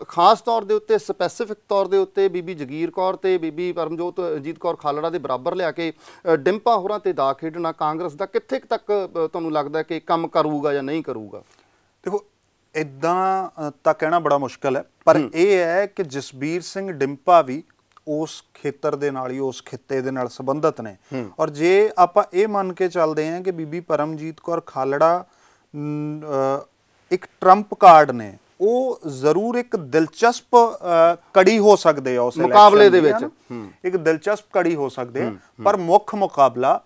ਖਾਸ ਤੌਰ ਦੇ ਉੱਤੇ ਸਪੈਸੀਫਿਕ ਤੌਰ ਦੇ ਉੱਤੇ ਬੀਬੀ ਜਗੀਰ ਕੌਰ ਤੇ ਬੀਬੀ ਪਰਮਜੋਤ ਅਜੀਤ ਕੌਰ ਖਾਲੜਾ ਦੇ ਬਰਾਬਰ ਲਿਆ ਕੇ ਡਿੰਪਾ ਹੋਰਾਂ ਤੇ ਦਾ ਖੇਡਣਾ ਕਾਂਗਰਸ ਦਾ ਕਿੱਥੇ ਤੱਕ ਤੁਹਾਨੂੰ ਲੱਗਦਾ ਕਿ ਕੰਮ ਕਰੂਗਾ ਜਾਂ ਨਹੀਂ ਕਰੂਗਾ? ਦੇਖੋ ਇਦਾਂ ਤਾਂ ਕਹਿਣਾ ਬੜਾ ਮੁਸ਼ਕਲ ਹੈ ਪਰ ਇਹ ਹੈ ਕਿ ਜਸਬੀਰ ਸਿੰਘ ਡਿੰਪਾ ਵੀ ਉਸ ਖੇਤਰ ਦੇ ਨਾਲ ਹੀ ਉਸ ਖਿੱਤੇ ਦੇ ਨਾਲ ਸੰਬੰਧਿਤ ਨੇ। ਔਰ ਜੇ ਆਪਾਂ ਇਹ ਮੰਨ ਕੇ ਚੱਲਦੇ ਹਾਂ ਕਿ ਬੀਬੀ ਪਰਮਜੀਤ ਕੌਰ ਖਾਲੜਾ ਇੱਕ ਟਰੰਪ ਕਾਰਡ ਨੇ ਉਹ ਜ਼ਰੂਰ ਇੱਕ ਦਿਲਚਸਪ ਕੜੀ ਹੋ ਸਕਦੇ ਆ ਉਸ ਮੁਕਾਬਲੇ ਦੇ ਵਿੱਚ। ਇੱਕ ਦਿਲਚਸਪ ਕੜੀ ਹੋ ਸਕਦੇ ਪਰ ਮੁੱਖ ਮੁਕਾਬਲਾ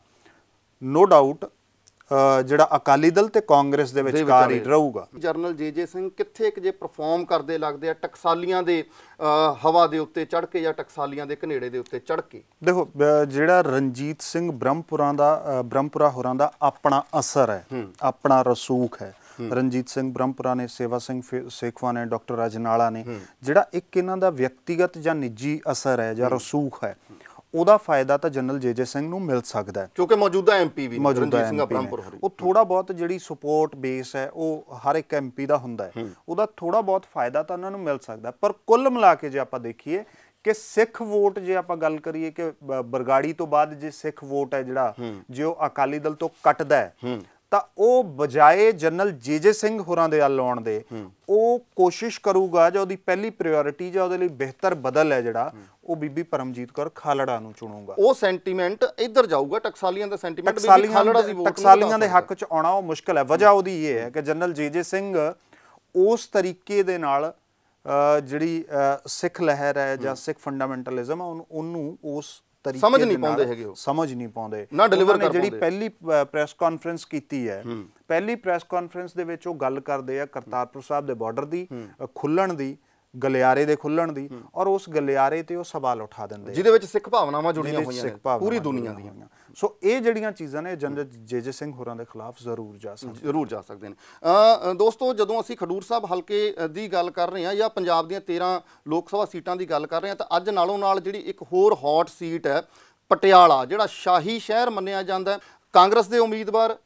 ਨੋ ਡਾਊਟ ਜਿਹੜਾ ਅਕਾਲੀ ਦਲ ਤੇ ਕਾਂਗਰਸ ਦੇ ਵਿਚਕਾਰ ਹੀ ਰਹੂਗਾ। ਜਰਨਲ ਜੇਜੇ ਸਿੰਘ ਕਿੱਥੇ ਕਿ ਜੇ ਪਰਫਾਰਮ ਕਰਦੇ ਲੱਗਦੇ ਆ ਟਕਸਾਲੀਆਂ ਦੇ ਹਵਾ ਦੇ ਉੱਤੇ ਚੜ ਕੇ ਜਾਂ ਟਕਸਾਲੀਆਂ ਦੇ ਘਨੇੜੇ ਦੇ ਉੱਤੇ ਚੜ ਕੇ? ਦੇਖੋ ਜਿਹੜਾ ਰਣਜੀਤ ਸਿੰਘ ਬ੍ਰਹਮਪੁਰਾਂ ਦਾ ਬ੍ਰਹਮਪੁਰਾ ਹੋਰਾਂ ਦਾ ਆਪਣਾ ਅਸਰ ਹੈ ਆਪਣਾ ਰਸੂਖ ਹੈ। ਰਣਜੀਤ ਸਿੰਘ ਬ੍ਰਹਮਪੁਰਾ ਨੇ ਸੇਵਾ ਸਿੰਘ ਸੇਖਵਾ ਨੇ ਡਾਕਟਰ ਅਜਨਾਲਾ ਨੇ ਜਿਹੜਾ ਇੱਕ ਇਹਨਾਂ ਦਾ ਵਿਅਕਤੀਗਤ ਜਾਂ ਨਿੱਜੀ ਅਸਰ ਹੈ ਜਾਂ ਰਸੂਖ ਹੈ ਉਹਦਾ ਫਾਇਦਾ ਤਾਂ ਜਨਰਲ ਜੇਜੇ ਸਿੰਘ ਨੂੰ ਮਿਲ ਸਕਦਾ ਹੈ। ਕਿਉਂਕਿ ਮੌਜੂਦਾ ਐਮਪੀ ਵੀ ਰਣਜੀਤ ਸਿੰਘ। ਬ੍ਰਹਮਪੁਰ ਹੋਰੀ ਉਹ ਥੋੜਾ ਬਹੁਤ ਜਿਹੜੀ ਸਪੋਰਟ ਬੇਸ ਹੈ ਉਹ ਹਰ ਇੱਕ ਐਮਪੀ ਦਾ ਹੁੰਦਾ ਹੈ। ਉਹਦਾ ਥੋੜਾ ਬਹੁਤ ਫਾਇਦਾ ਤਾਂ ਉਹਨਾਂ ਨੂੰ ਮਿਲ ਸਕਦਾ ਪਰ ਕੁੱਲ ਮਿਲਾ ਕੇ ਜੇ ਆਪਾਂ ਦੇਖੀਏ ਕਿ ਸਿੱਖ ਵੋਟ ਜੇ ਆਪਾਂ ਗੱਲ ਕਰੀਏ ਕਿ ਬਰਗਾੜੀ ਤੋਂ ਬਾਅਦ ਜੇ ਸਿੱਖ ਵੋਟ ਹੈ ਜਿਹੜਾ ਜੇ ਉਹ ਅਕਾਲੀ ਦਲ ਤੋਂ ਕੱਟਦਾ ਹੈ ਤਾਂ ਉਹ ਬਜਾਏ ਜਨਰਲ ਜੇਜੇ ਸਿੰਘ ਹੋਰਾਂ ਦੇ ਵੱਲ ਆਉਣ ਦੇ ਉਹ ਕੋਸ਼ਿਸ਼ ਕਰੂਗਾ ਜਾਂ ਉਹਦੀ ਪਹਿਲੀ ਪ੍ਰਾਇੋਰਟੀ ਜਾਂ ਉਹਦੇ ਲਈ ਬਿਹਤਰ ਬਦਲ ਹੈ ਜਿਹੜਾ ਉਹ ਬੀਬੀ ਪਰਮਜੀਤ ਕੌਰ ਖਾਲੜਾ ਨੂੰ ਚੁਣੂਗਾ। ਉਹ ਸੈਂਟੀਮੈਂਟ ਇੱਧਰ ਜਾਊਗਾ ਟਕਸਾਲੀਆਂ ਦਾ ਸੈਂਟੀਮੈਂਟ ਟਕਸਾਲੀਆਂ ਖਾਲੜਾ ਦੀ ਵੋਟ ਟਕਸਾਲੀਆਂ ਦੇ ਹੱਕ 'ਚ ਆਉਣਾ ਉਹ ਮੁਸ਼ਕਲ ਹੈ। ਵਜ੍ਹਾ ਉਹਦੀ ਇਹ ਹੈ ਕਿ ਜਨਰਲ ਜੇਜੇ ਸਿੰਘ ਉਸ ਤਰੀਕੇ ਦੇ ਨਾਲ ਜਿਹੜੀ ਸਿੱਖ ਲਹਿਰ ਹੈ ਜਾਂ ਸਿੱਖ ਫੰਡਾਮੈਂਟਲਿਜ਼ਮ ਹੈ ਉਹਨੂੰ- ਉਸ ਤਰੀਕੇ ਸਮਝ ਨਹੀਂ ਪਾਉਂਦੇ ਹੈਗੇ ਉਹ। ਸਮਝ ਨਹੀਂ ਪਾਉਂਦੇ। ਨਾ ਨੇ ਕਰ ਜਿਹੜੀ। ਪਹਿਲੀ ਪ੍ਰੈਸ ਕਾਨਫਰੰਸ ਕੀਤੀ ਹੈ ਪਹਿਲੀ ਪ੍ਰੈਸ ਕਾਨਫਰੰਸ ਦੇ ਵਿੱਚ ਉਹ ਗੱਲ ਕਰਦੇ ਆ ਕਰਤਾਰਪੁਰ ਸਾਹਿਬ ਦੇ ਬਾਰਡਰ ਦੀ ਖੁੱਲਣ ਦੀ। ਗਲਿਆਰੇ ਦੇ ਖੁੱਲਣ ਦੀ ਔਰ ਉਸ ਗਲਿਆਰੇ ਤੇ ਉਹ ਸਵਾਲ ਉਠਾ ਦਿੰਦੇ। ਜਿਹਦੇ ਵਿੱਚ ਸਿੱਖ ਭਾਵਨਾਵਾਂ ਜੁੜੀਆਂ ਹੋਈਆਂ ਨੇ ਪੂਰੀ ਦੁਨੀਆ ਦੀਆਂ। ਸੋ ਇਹ ਜਿਹੜੀਆਂ ਚੀਜ਼ਾਂ ਨੇ ਜਨਰਲ ਜੇਜੇ ਸਿੰਘ ਹੋਰਾਂ ਦੇ ਖਿਲਾਫ ਜ਼ਰੂਰ ਜਾ ਸਕਦੀਆਂ ਜ਼ਰੂਰ ਜਾ ਸਕਦੇ ਨੇ ਦੋਸਤੋ ਜਦੋਂ ਅਸੀਂ ਖਡੂਰ ਸਾਹਿਬ ਹਲਕੇ ਦੀ ਗੱਲ ਕਰ ਰਹੇ ਹਾਂ ਜਾਂ ਪੰਜਾਬ ਦੀਆਂ 13 ਲੋਕ ਸਭਾ ਸੀਟਾਂ ਦੀ ਗੱਲ ਕਰ ਰਹੇ ਹਾਂ ਤਾਂ ਅੱਜ ਨਾਲੋਂ ਨਾਲ ਜਿਹੜੀ ਇੱਕ ਹੋਰ ਹੌਟ ਸੀਟ ਹੈ ਪਟਿਆਲਾ ਜਿਹੜਾ ਸ਼ਾਹੀ ਸ਼ਹਿਰ ਮੰਨਿਆ ਜਾਂਦਾ ਹੈ ਕਾਂਗਰਸ ਦੇ ਉਮੀਦਵਾਰ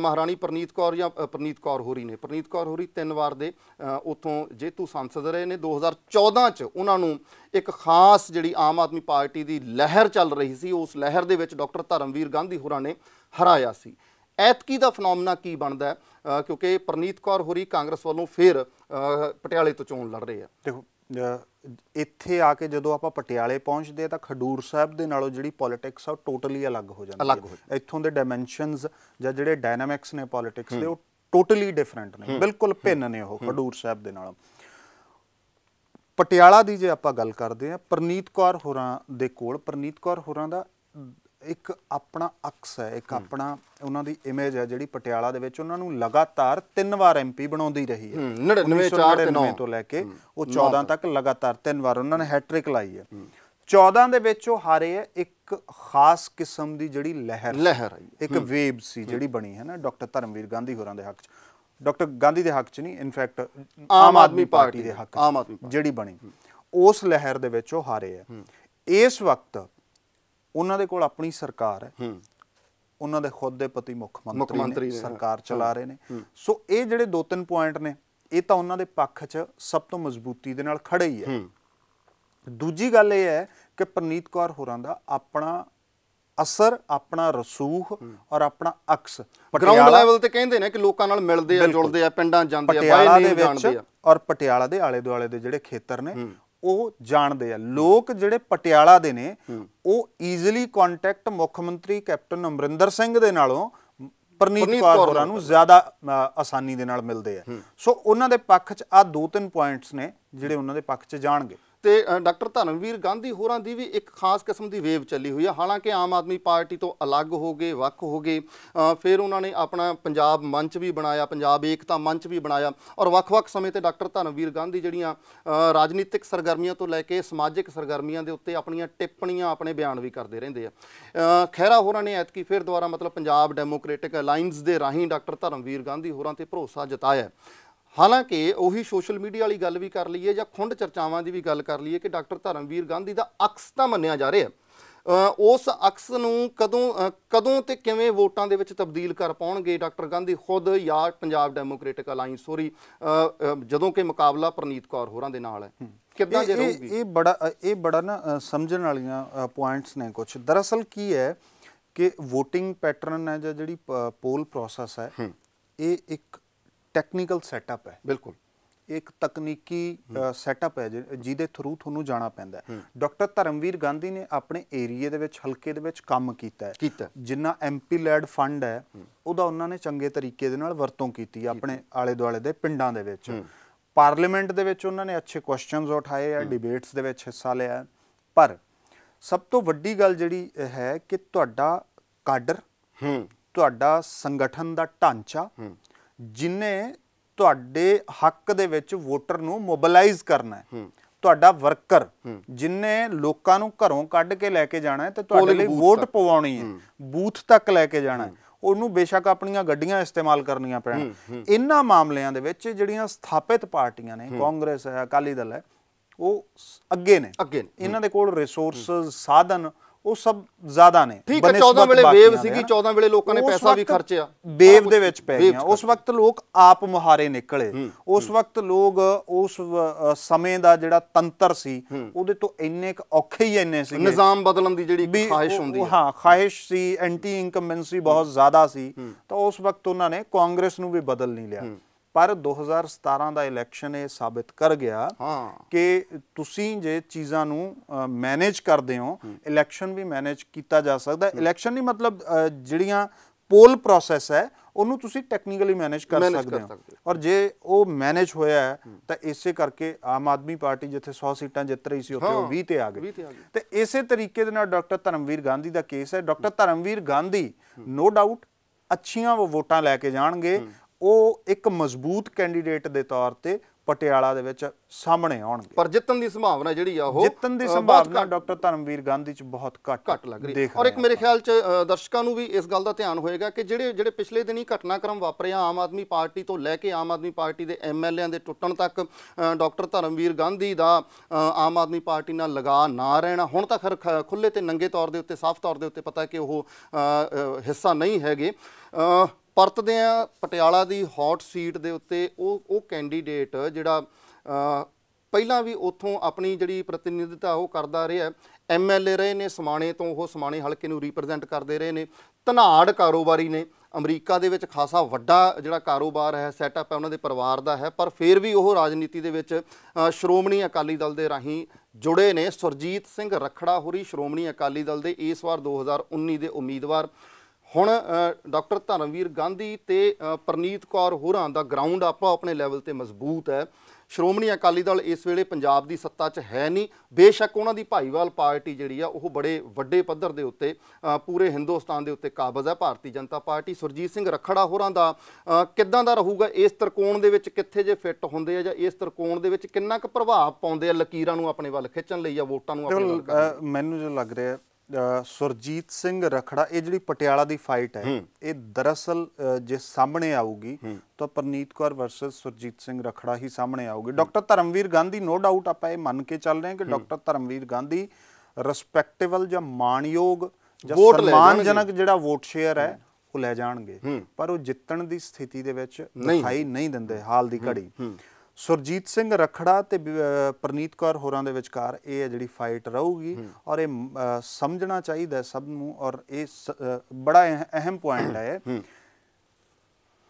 ਮਹਾਰਾਣੀ ਪ੍ਰਨੀਤ ਕੌਰ ਜਾਂ ਅ, ਪ੍ਰਨੀਤ ਕੌਰ ਹੋਰੀ ਨੇ। ਪ੍ਰਨੀਤ ਕੌਰ ਹੋਰੀ ਤਿੰਨ ਵਾਰ ਦੇ ਅ, ਉੱਥੋਂ ਜੇਤੂ ਸੰਸਦ ਰਹੇ ਨੇ। 2014 ਚ ਉਹਨਾਂ ਨੂੰ ਇੱਕ ਖਾਸ ਜਿਹੜੀ ਆਮ ਆਦਮੀ ਪਾਰਟੀ ਦੀ ਲਹਿਰ ਚੱਲ ਰਹੀ ਸੀ ਉਸ ਲਹਿਰ ਦੇ ਵਿੱਚ ਡਾਕਟਰ ਧਰਮਵੀਰ ਗਾਂਧੀ ਹੋਰਾਂ ਨੇ ਹਰਾਇਆ ਸੀ। ਐਤਕੀ ਦਾ ਫਨੋਮਨਾ ਕੀ ਬਣਦਾ ਹੈ? ਕਿਉਂਕਿ ਪ੍ਰਨੀਤ ਕੌਰ ਹੋਰੀ ਕਾਂਗਰਸ ਵੱਲੋਂ ਫਿਰ ਪਟਿਆਲੇ ਤੋਂ ਚੋਣ ਲੜ ਰਹੇ ਆ। ਦੇਖੋ ਇੱਥੇ ਆ ਕੇ ਜਦੋਂ ਆਪਾਂ ਪਟਿਆਲੇ ਪਹੁੰਚਦੇ ਆ ਤਾਂ ਖਡੂਰ ਸਾਹਿਬ ਦੇ ਨਾਲੋਂ ਜਿਹੜੀ ਪੋਲਿਟਿਕਸ ਆ ਉਹ ਟੋਟਲੀ ਅਲੱਗ ਹੋ ਜਾਂਦੀ ਅਲੱਗ ਹੈ ਇੱਥੋਂ ਦੇ ਡਾਈਮੈਂਸ਼ਨਸ ਜਾਂ ਜਿਹੜੇ ਡਾਇਨਾਮਿਕਸ ਨੇ ਪੋਲਿਟਿਕਸ ਦੇ ਉਹ ਟੋਟਲੀ ਡਿਫਰੈਂਟ ਨੇ। ਬਿਲਕੁਲ ਭਿੰਨ ਨੇ ਉਹ ਖਡੂਰ ਸਾਹਿਬ ਦੇ ਨਾਲੋਂ। ਪਟਿਆਲਾ ਦੀ ਜੇ ਆਪਾਂ ਗੱਲ ਕਰਦੇ ਆ ਪ੍ਰਨੀਤ ਕੌਰ ਹੋਰਾਂ ਦੇ ਕੋਲ ਪ੍ਰਨੀਤ ਕੌਰ ਹੋਰਾਂ ਦਾ ਇੱਕ ਆਪਣਾ ਅਕਸ ਹੈ ਇੱਕ ਆਪਣਾ ਉਹਨਾਂ ਦੀ ਇਮੇਜ ਹੈ ਜਿਹੜੀ ਪਟਿਆਲਾ ਦੇ ਵਿੱਚ ਉਹਨਾਂ ਨੂੰ ਲਗਾਤਾਰ ਤਿੰਨ ਵਾਰ ਐਮਪੀ ਬਣਾਉਂਦੀ ਰਹੀ ਹੈ। ਹੂੰ, 99, ਚਾਰ ਤੇ 1999 ਨੌ। ਤੋਂ ਲੈ ਕੇ ਉਹ 14 ਤੱਕ ਲਗਾਤਾਰ ਤਿੰਨ ਵਾਰ ਉਹਨਾਂ ਨੇ ਹੈਟ੍ਰਿਕ ਲਾਈ ਹੈ। 14 ਦੇ ਵਿੱਚ ਉਹ ਹਾਰੇ ਹੈ ਇੱਕ ਖਾਸ ਕਿਸਮ ਦੀ ਜਿਹੜੀ ਲਹਿਰ। ਲਹਿਰ ਇੱਕ ਵੇਵ ਸੀ ਜਿਹੜੀ ਬਣੀ ਹੈ ਨਾ ਡਾਕਟਰ ਧਰਮਵੀਰ ਗਾਂਧੀ ਹੋਰਾਂ ਦੇ ਹੱਕ 'ਚ। ਡਾਕਟਰ ਗਾਂਧੀ ਦੇ ਹੱਕ 'ਚ ਨਹੀਂ ਇਨਫੈਕਟ ਆਮ ਆਦਮੀ ਪਾਰਟੀ ਦੇ ਹੱਕ 'ਚ। ਜਿਹੜੀ ਬਣੀ। ਉਸ ਲਹਿਰ ਦੇ ਵਿੱਚ ਉਹ ਹਾਰੇ ਹੈ। ਇਸ ਵਕਤ ਉਹਨਾਂ ਦੇ ਕੋਲ ਆਪਣੀ ਸਰਕਾਰ ਹੈ। ਹੂੰ। ਉਹਨਾਂ ਦੇ ਖੁਦ ਦੇ ਪਤੀ ਮੁੱਖ ਮੰਤਰੀ ਨੇ ਸਰਕਾਰ ਚਲਾ ਰਹੇ ਨੇ। ਸੋ ਇਹ ਜਿਹੜੇ ਦੋ ਤਿੰਨ ਪੁਆਇੰਟ ਨੇ ਇਹ ਤਾਂ ਉਹਨਾਂ ਦੇ ਪੱਖ 'ਚ ਸਭ ਤੋਂ ਮਜ਼ਬੂਤੀ ਦੇ ਨਾਲ ਖੜੇ ਹੀ ਹੈ। ਹੂੰ। ਦੂਜੀ ਗੱਲ ਇਹ ਹੈ ਕਿ ਪ੍ਰਨੀਤ ਕੌਰ ਹੋਰਾਂ ਦਾ ਆਪਣਾ ਅਸਰ ਆਪਣਾ ਰਸੂਖ ਔਰ ਆਪਣਾ ਅਕਸ ਗਰਾਊਂਡ ਲੈਵਲ ਤੇ ਕਹਿੰਦੇ ਨੇ ਕਿ ਲੋਕਾਂ ਨਾਲ ਮਿਲਦੇ ਆ। ਜੁੜਦੇ ਆ ਪਿੰਡਾਂ ਜਾਂਦੇ ਆ ਬਾਈ ਵਿੱਚ ਜਾਣਦੇ ਆ। ਔਰ ਪਟਿਆਲਾ ਦੇ ਆਲੇ ਦੁਆਲੇ ਦੇ ਜਿਹੜੇ ਖੇਤਰ ਨੇ ਉਹ ਜਾਣਦੇ ਆ। ਲੋਕ ਜਿਹੜੇ ਪਟਿਆਲਾ ਦੇ ਨੇ ਉਹ ਈਜ਼ੀਲੀ ਕੰਟੈਕਟ ਮੁੱਖ ਮੰਤਰੀ ਕੈਪਟਨ ਅਮਰਿੰਦਰ ਸਿੰਘ ਦੇ ਨਾਲੋਂ ਪ੍ਰਨੀਤ ਕੌਰ ਹੋਰਾਂ ਨੂੰ ਜ਼ਿਆਦਾ ਆਸਾਨੀ ਦੇ ਨਾਲ ਮਿਲਦੇ ਆ। ਸੋ ਉਹਨਾਂ ਦੇ ਪੱਖ 'ਚ ਆ ਦੋ ਤਿੰਨ ਪੁਆਇੰਟਸ ਨੇ ਜਿਹੜੇ ਉਹਨਾਂ ਦੇ ਪੱਖ 'ਚ ਜਾਣਗੇ। ਤੇ ਡਾਕਟਰ ਧਰਮਵੀਰ ਗਾਂਧੀ ਹੋਰਾਂ ਦੀ ਵੀ ਇੱਕ ਖਾਸ ਕਿਸਮ ਦੀ ਵੇਵ ਚੱਲੀ ਹੋਈ ਆ। ਹਾਲਾਂਕਿ ਆਮ ਆਦਮੀ ਪਾਰਟੀ ਤੋਂ ਅਲੱਗ ਹੋ ਗਏ ਵੱਖ ਹੋ ਗਏ ਫਿਰ ਉਹਨਾਂ ਨੇ ਆਪਣਾ ਪੰਜਾਬ ਮੰਚ ਵੀ ਬਣਾਇਆ ਪੰਜਾਬ ਏਕਤਾ ਮੰਚ ਵੀ ਬਣਾਇਆ ਔਰ ਵੱਖ-ਵੱਖ ਸਮੇਂ ਤੇ ਡਾਕਟਰ ਧਰਮਵੀਰ ਗਾਂਧੀ ਜਿਹੜੀਆਂ ਰਾਜਨੀਤਿਕ ਸਰਗਰਮੀਆਂ ਤੋਂ ਲੈ ਕੇ ਸਮਾਜਿਕ ਸਰਗਰਮੀਆਂ ਦੇ ਉੱਤੇ ਆਪਣੀਆਂ ਟਿੱਪਣੀਆਂ ਆਪਣੇ ਬਿਆਨ ਵੀ ਕਰਦੇ ਰਹਿੰਦੇ ਆ। ਅ, ਖਹਿਰਾ ਹੋਰਾਂ ਨੇ ਐਤਕੀ ਫਿਰ ਦੁਬਾਰਾ ਮਤਲਬ ਪੰਜਾਬ ਡੈਮੋਕ੍ਰੈਟਿਕ ਅਲਾਈਅੰਸ ਦੇ ਰਾਹੀਂ ਡਾਕਟਰ ਧਰਮਵੀਰ ਗਾਂਧੀ ਹੋਰਾਂ ਤੇ ਭਰੋਸਾ ਜਤਾਇਆ। ਹਾਲਾਂਕਿ ਉਹੀ ਸੋਸ਼ਲ ਮੀਡੀਆ ਵਾਲੀ ਗੱਲ ਵੀ ਕਰ ਲਈਏ ਜਾਂ ਖੁੰਡ ਚਰਚਾਵਾਂ ਦੀ ਵੀ ਗੱਲ ਕਰ ਲਈਏ ਕਿ ਡਾਕਟਰ ਧਰਮਵੀਰ ਗਾਂਧੀ ਦਾ ਅਕਸ ਤਾਂ ਮੰਨਿਆ ਜਾ ਰਿਹਾ ਉਸ ਅਕਸ ਨੂੰ ਕਦੋਂ ਕਦੋਂ ਤੇ ਕਿਵੇਂ ਵੋਟਾਂ ਦੇ ਵਿੱਚ ਤਬਦੀਲ ਕਰ ਪਾਉਣਗੇ ਡਾਕਟਰ ਗਾਂਧੀ? ਖੁਦ ਜਾਂ ਪੰਜਾਬ ਡੈਮੋਕ੍ਰੈਟਿਕ ਅਲਾਈਅੰਸ ਸੋਰੀ ਜਦੋਂ ਕਿ ਮੁਕਾਬਲਾ ਪ੍ਰਨੀਤ ਕੌਰ ਹੋਰਾਂ ਦੇ ਨਾਲ ਹੈ। ਕਿੱਦਾਂ ਜੇ ਰਹੂਗੀ? ਇਹ ਬੜਾ ਇਹ ਬੜਾ ਨਾ ਸਮਝਣ ਵਾਲੀਆਂ ਪੁਆਇੰਟਸ ਨੇ ਕੁਝ ਦਰਅਸਲ ਕੀ ਹੈ ਕਿ VOTING ਪੈਟਰਨ ਹੈ ਜਾਂ ਜਿਹੜੀ ਪੋਲ ਪ੍ਰੋਸੈਸ ਹੈ। ਇਹ ਇੱਕ ਟੈਕਨੀਕਲ ਸੈਟਅਪ ਹੈ। ਬਿਲਕੁਲ। ਇੱਕ ਤਕਨੀਕੀ ਸੈਟਅਪ ਹੈ। ਜਿਹਦੇ ਥਰੂ ਤੁਹਾਨੂੰ ਜਾਣਾ ਪੈਂਦਾ ਹੈ। ਡਾਕਟਰ ਧਰਮਵੀਰ ਗਾਂਧੀ ਨੇ ਆਪਣੇ ਏਰੀਏ ਦੇ ਵਿੱਚ ਹਲਕੇ ਦੇ ਵਿੱਚ ਕੰਮ ਕੀਤਾ ਹੈ। ਜਿੰਨਾ ਐਮਪੀ ਲੈਡ ਫੰਡ ਹੈ ਉਹਦਾ ਉਹਨਾਂ ਨੇ ਚੰਗੇ ਤਰੀਕੇ ਦੇ ਨਾਲ ਵਰਤੋਂ ਕੀਤੀ ਆਪਣੇ ਆਲੇ ਦੁਆਲੇ ਦੇ ਪਿੰਡਾਂ ਦੇ ਵਿੱਚ। ਪਾਰਲੀਮੈਂਟ ਦੇ ਵਿੱਚ ਉਹਨਾਂ ਨੇ ਅੱਛੇ ਕੁਐਸਚਨਸ ਉਠਾਏ ਆ ਡਿਬੇਟਸ ਦੇ ਵਿੱਚ ਹਿੱਸਾ ਲਿਆ ਪਰ ਸਭ ਤੋਂ ਵੱਡੀ ਗੱਲ ਜਿਹੜੀ ਹੈ ਕਿ ਤੁਹਾਡਾ ਕਾਡਰ ਹੂੰ। ਤੁਹਾਡਾ ਸੰਗਠਨ ਦਾ ਢਾਂਚਾ ਜਿਨੇ ਤੁਹਾਡੇ ਹੱਕ ਦੇ ਵਿੱਚ ਵੋਟਰ ਨੂੰ ਮੋਬਿਲਾਈਜ਼ ਕਰਨਾ ਹੈ। ਤੁਹਾਡਾ ਵਰਕਰ ਜਿਨੇ ਲੋਕਾਂ ਨੂੰ ਘਰੋਂ ਕੱਢ ਕੇ ਲੈ ਕੇ ਜਾਣਾ ਹੈ ਤੇ ਤੁਹਾਡੇ ਲਈ ਵੋਟ। ਪਵਾਉਣੀ ਹੈ। ਬੂਥ ਤੱਕ ਲੈ ਕੇ ਜਾਣਾ ਹੈ। ਉਹਨੂੰ ਬੇਸ਼ੱਕ ਆਪਣੀਆਂ ਗੱਡੀਆਂ ਇਸਤੇਮਾਲ ਕਰਨੀਆਂ ਪੈਣ। ਇਹਨਾਂ ਮਾਮਲਿਆਂ ਦੇ ਵਿੱਚ ਜਿਹੜੀਆਂ ਸਥਾਪਿਤ ਪਾਰਟੀਆਂ ਨੇ ਕਾਂਗਰਸ ਹੈ ਅਕਾਲੀ ਦਲ ਹੈ ਉਹ ਅੱਗੇ ਨੇ। ਅੱਗੇ ਨੇ। ਇਹਨਾਂ ਦੇ ਕੋਲ ਰਿਸੋਰਸਸ ਸਾਧਨ ਉਹ ਸਭ ਜ਼ਿਆਦਾ ਨੇ। ਠੀਕ ਹੈ, ਬਨਿਸਬਤ 14 ਵੇਲੇ ਦੇ, ਸੀਗੀ, ਹਨਾ। 14 ਵੇਲੇ ਲੋਕਾਂ ਨੇ ਪੈਸਾ ਵੀ ਖਰਚਿਆ। ਵੇਵ ਦੇ ਵਿੱਚ ਪੈ ਗਈਆਂ ਉਸ ਵਕਤ ਲੋਕ ਆਪ ਮੁਹਾਰੇ ਨਿਕਲੇ। ਉਸ ਵਕਤ ਲੋਕ ਉਸ ਸਮੇਂ ਦਾ ਜਿਹੜਾ ਤੰਤਰ ਸੀ ਉਹਦੇ ਤੋਂ ਇੰਨੇ ਕੁ ਔਖੇ ਹੀ ਇੰਨੇ ਸੀਗੇ। ਨਿਜ਼ਾਮ ਬਦਲਣ ਦੀ ਜਿਹੜੀ ਖਾਹਿਸ਼ ਹੁੰਦੀ ਹੈ। ਹਾਂ ਖਾਹਿਸ਼ ਸੀ ਐਂਟੀ ਇਨਕੰਬੈਂਸੀ ਬਹੁਤ ਜ਼ਿਆਦਾ ਸੀ। ਤਾਂ ਉਸ ਵਕਤ ਉਹਨਾਂ ਨੇ ਕਾਂਗਰਸ ਨੂੰ ਵੀ ਬਦਲ ਨਹੀਂ ਲਿਆ। ਪਰ 2017 ਦਾ ਇਲੈਕਸ਼ਨ ਇਹ ਸਾਬਿਤ ਕਰ ਗਿਆ ਹਾਂ। ਕਿ ਤੁਸੀਂ ਜੇ ਚੀਜ਼ਾਂ ਨੂੰ ਮੈਨੇਜ ਕਰਦੇ ਹੋ ਇਲੈਕਸ਼ਨ ਵੀ ਮੈਨੇਜ ਕੀਤਾ ਜਾ ਸਕਦਾ। ਇਲੈਕਸ਼ਨ ਨਹੀਂ ਮਤਲਬ ਜਿਹੜੀਆਂ ਪੋਲ ਪ੍ਰੋਸੈਸ ਹੈ ਉਹਨੂੰ ਤੁਸੀਂ ਟੈਕਨੀਕਲੀ ਮੈਨੇਜ ਕਰ ਸਕਦੇ ਹੋ। ਔਰ ਜੇ ਉਹ ਮੈਨੇਜ ਹੋਇਆ ਹੈ ਤਾਂ ਇਸੇ ਕਰਕੇ ਆਮ ਆਦਮੀ ਪਾਰਟੀ ਜਿੱਥੇ 100 ਸੀਟਾਂ ਜਿੱਤ ਰਹੀ ਸੀ ਉੱਥੇ ਉਹ ਹਾਂ, 20 ਤੇ ਆ 20 ਗਈ। ਤੇ ਇਸੇ ਤਰੀਕੇ ਦੇ ਨਾਲ ਡਾਕਟਰ ਧਰਮਵੀਰ ਗਾਂਧੀ ਦਾ ਕੇਸ ਹੈ। Doctor Dharamvir Gandhi no doubt ਅੱਛੀਆਂ ਉਹ ਵੋਟਾਂ ਲੈ ਕੇ ਜਾਣਗੇ। ਉਹ ਇੱਕ ਮਜ਼ਬੂਤ ਕੈਂਡੀਡੇਟ ਦੇ ਤੌਰ ਤੇ ਪਟਿਆਲਾ ਦੇ ਵਿੱਚ ਸਾਹਮਣੇ ਆਉਣਗੇ। ਪਰ ਜਿੱਤਣ ਦੀ ਸੰਭਾਵਨਾ ਜਿਹੜੀ ਆ ਉਹ ਜਿੱਤਣ ਦੀ ਸੰਭਾਵਨਾ ਡਾਕਟਰ ਧਰਮਵੀਰ ਗਾਂਧੀ ਚ ਬਹੁਤ ਘੱਟ ਘੱਟ ਲੱਗ ਰਹੀ। ਔਰ ਇੱਕ ਮੇਰੇ ਖਿਆਲ ਚ ਦਰਸ਼ਕਾਂ ਨੂੰ ਵੀ ਇਸ ਗੱਲ ਦਾ ਧਿਆਨ ਹੋਏਗਾ ਕਿ ਜਿਹੜੇ ਜਿਹੜੇ ਪਿਛਲੇ ਦਿਨੀ ਘਟਨਾਕ੍ਰਮ ਵਾਪਰਿਆ ਆਮ ਆਦਮੀ ਪਾਰਟੀ ਤੋਂ ਲੈ ਕੇ ਆਮ ਆਦਮੀ ਪਾਰਟੀ ਦੇ ਐਮਐਲਏਆਂ ਦੇ ਟੁੱਟਣ ਤੱਕ ਡਾਕਟਰ ਧਰਮਵੀਰ ਗਾਂਧੀ ਦਾ ਆਮ ਆਦਮੀ ਪਾਰਟੀ ਨਾਲ ਲਗਾ ਨਾ ਰਹਿਣਾ। ਹੁਣ ਤੱਕ ਖਰ ਖੁੱਲੇ ਤੇ ਨੰਗੇ ਤੌਰ ਦੇ ਉੱਤੇ ਸਾਫ਼ ਤੌਰ ਦੇ ਉੱਤੇ ਪਤਾ ਹੈ ਕਿ ਉਹ ਹਿੱਸਾ ਨਹੀਂ ਹੈਗੇ। ਪਰਤਦੇ ਆ, ਪਟਿਆਲਾ ਦੀ ਹੌਟ ਸੀਟ ਦੇ ਉੱਤੇ ਉਹ ਉਹ ਕੈਂਡੀਡੇਟ ਜਿਹੜਾ ਪਹਿਲਾਂ ਵੀ ਉੱਥੋਂ ਆਪਣੀ ਜਿਹੜੀ ਪ੍ਰਤੀਨਿਧਤਾ ਉਹ ਕਰਦਾ ਰਿਹਾ। ਐਮਐਲਏ ਰਹੇ ਨੇ, ਸਮਾਣੇ ਤੋਂ ਉਹ ਸਮਾਣੇ ਹਲਕੇ ਨੂੰ ਰਿਪਰੈਜ਼ੈਂਟ ਕਰਦੇ ਰਹੇ ਨੇ। ਧਨਾੜ ਕਾਰੋਬਾਰੀ ਨੇ, ਅਮਰੀਕਾ ਦੇ ਵਿੱਚ ਖਾਸਾ ਵੱਡਾ ਜਿਹੜਾ ਕਾਰੋਬਾਰ ਹੈ ਸੈਟਅਪ ਹੈ, ਉਹਨਾਂ ਦੇ ਪਰਿਵਾਰ ਦਾ ਹੈ। ਪਰ ਫਿਰ ਵੀ ਉਹ ਰਾਜਨੀਤੀ ਦੇ ਵਿੱਚ ਸ਼੍ਰੋਮਣੀ ਅਕਾਲੀ ਦਲ ਦੇ ਰਾਹੀਂ ਜੁੜੇ ਨੇ। ਸੁਰਜੀਤ ਸਿੰਘ ਰਖੜਾ ਹੋਰੀ ਸ਼੍ਰੋਮਣੀ ਅਕਾਲੀ ਦਲ ਦੇ ਇਸ ਵਾਰ 2019 ਦੇ ਉਮੀਦਵਾਰ। ਹੁਣ ਡਾਕਟਰ ਧਰਮਵੀਰ ਗਾਂਧੀ ਤੇ ਪ੍ਰਨੀਤ ਕੌਰ ਹੋਰਾਂ ਦਾ ਗਰਾਊਂਡ ਆਪੋ ਆਪਣੇ ਲੈਵਲ ਤੇ ਮਜ਼ਬੂਤ ਹੈ। ਸ਼੍ਰੋਮਣੀ ਅਕਾਲੀ ਦਲ ਇਸ ਵੇਲੇ ਪੰਜਾਬ ਦੀ ਸੱਤਾ 'ਚ ਹੈ ਨਹੀਂ। ਬੇਸ਼ੱਕ ਉਹਨਾਂ ਦੀ ਭਾਈਵਾਲ ਪਾਰਟੀ ਜਿਹੜੀ ਆ ਉਹ ਬੜੇ ਵੱਡੇ ਪੱਧਰ ਦੇ ਉੱਤੇ ਪੂਰੇ ਹਿੰਦੁਸਤਾਨ ਦੇ ਉੱਤੇ ਕਾਬਜ਼ ਹੈ। ਭਾਰਤੀ ਜਨਤਾ ਪਾਰਟੀ ਸੁਰਜੀਤ ਸਿੰਘ ਰਖੜਾ ਹੋਰਾਂ ਦਾ ਕਿੱਦਾਂ ਦਾ ਰਹੂਗਾ? ਇਸ ਤਰਕੋਣ ਦੇ ਵਿੱਚ ਕਿੱਥੇ ਜੇ ਫਿੱਟ ਹੁੰਦੇ ਆ ਜਾਂ ਇਸ ਤਰਕੋਣ ਦੇ ਵਿੱਚ ਕਿੰਨਾ ਕੁ ਪ੍ਰਭਾਵ ਪਾਉਂਦੇ ਆ? ਲਕੀਰਾਂ ਨੂੰ ਆਪਣੇ ਵੱਲ ਖਿੱਚਣ ਲਈ ਜਾਂ ਵੋਟਾਂ ਨੂੰ ਆਪਣੇ ਵੱਲ ਮੈਨੂੰ ਜੋ ਲੱਗ ਰਿਹਾ ਸੁਰਜੀਤ ਸਿੰਘ ਰਖੜਾ ਇਹ ਜਿਹੜੀ ਪਟਿਆਲਾ ਦੀ ਫਾਈਟ ਹੈ ਇਹ ਦਰਅਸਲ ਜੇ ਸਾਹਮਣੇ ਆਊਗੀ ਤਾਂ ਪ੍ਰਨੀਤ ਕੌਰ ਵਰਸਸ ਸੁਰਜੀਤ ਸਿੰਘ ਰਖੜਾ ਹੀ ਸਾਹਮਣੇ ਆਊਗੀ। Doctor Dharamvir Gandhi no doubt ਆਪਾਂ ਇਹ ਮੰਨ ਕੇ ਚੱਲ ਰਹੇ ਹਾਂ ਕਿ ਡਾਕਟਰ ਧਰਮਵੀਰ ਗਾਂਧੀ ਰਿਸਪੈਕਟੇਬਲ ਜਾਂ ਮਾਣਯੋਗ ਜਾਂ ਸਨਮਾਨਜਨਕ ਜਿਹੜਾ ਵੋਟ ਸ਼ੇਅਰ ਹੈ ਉਹ ਲੈ ਜਾਣਗੇ। ਪਰ ਉਹ ਜਿੱਤਣ ਦੀ ਸਥਿਤੀ ਦੇ ਵਿੱਚ ਦਿਖਾਈ ਨਹੀਂ ਦਿੰਦੇ ਹਾਲ ਦੀ ਘੜੀ। ਸੁਰਜੀਤ ਸਿੰਘ ਰਖੜਾ ਤੇ ਪ੍ਰਨੀਤ ਕੌਰ ਹੋਰਾਂ ਦੇ ਵਿਚਕਾਰ ਇਹ ਹੈ ਜਿਹੜੀ ਫਾਈਟ ਰਹੂਗੀ ਔਰ ਇਹ ਸਮਝਣਾ ਚਾਹੀਦਾ ਸਭ ਨੂੰ ਔਰ ਇਹ ਬੜਾ ਅਹ- ਅਹਿਮ ਪੁਆਇੰਟ ਹੈ।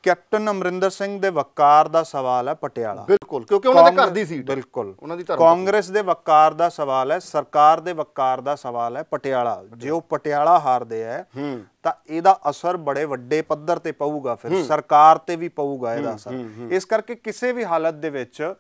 ਕੈਪਟਨ ਅਮਰਿੰਦਰ ਸਿੰਘ ਦੇ ਵਕਾਰ ਦਾ ਸਵਾਲ ਹੈ ਪਟਿਆਲਾ। ਬਿਲਕੁਲ ਕਿਉਂਕਿ ਉਹਨਾਂ ਦੇ ਘਰ ਦੀ ਸੀਟ ਬਿਲਕੁਲ। ਉਹਨਾਂ ਦੀ ਧਰਮ ਕਾਂਗਰਸ ਦੇ ਵਕਾਰ ਦਾ ਸਵਾਲ ਹੈ ਸਰਕਾਰ ਦੇ ਵਕਾਰ ਦਾ ਸਵਾਲ ਹੈ ਪਟਿਆਲਾ। ਜੇ ਉਹ ਪਟਿਆਲਾ ਹਾਰਦੇ ਹੈ ਤਾਂ ਇਹਦਾ ਅਸਰ ਬੜੇ ਵੱਡੇ ਪੱਧਰ ਤੇ ਪਊਗਾ ਫਿਰ। ਸਰਕਾਰ ਤੇ ਵੀ ਪਊਗਾ ਇਹਦਾ ਅਸਰ। ਇਸ ਕਰਕੇ ਕਿਸੇ ਵੀ ਹਾਲਤ ਦੇ ਵਿੱਚ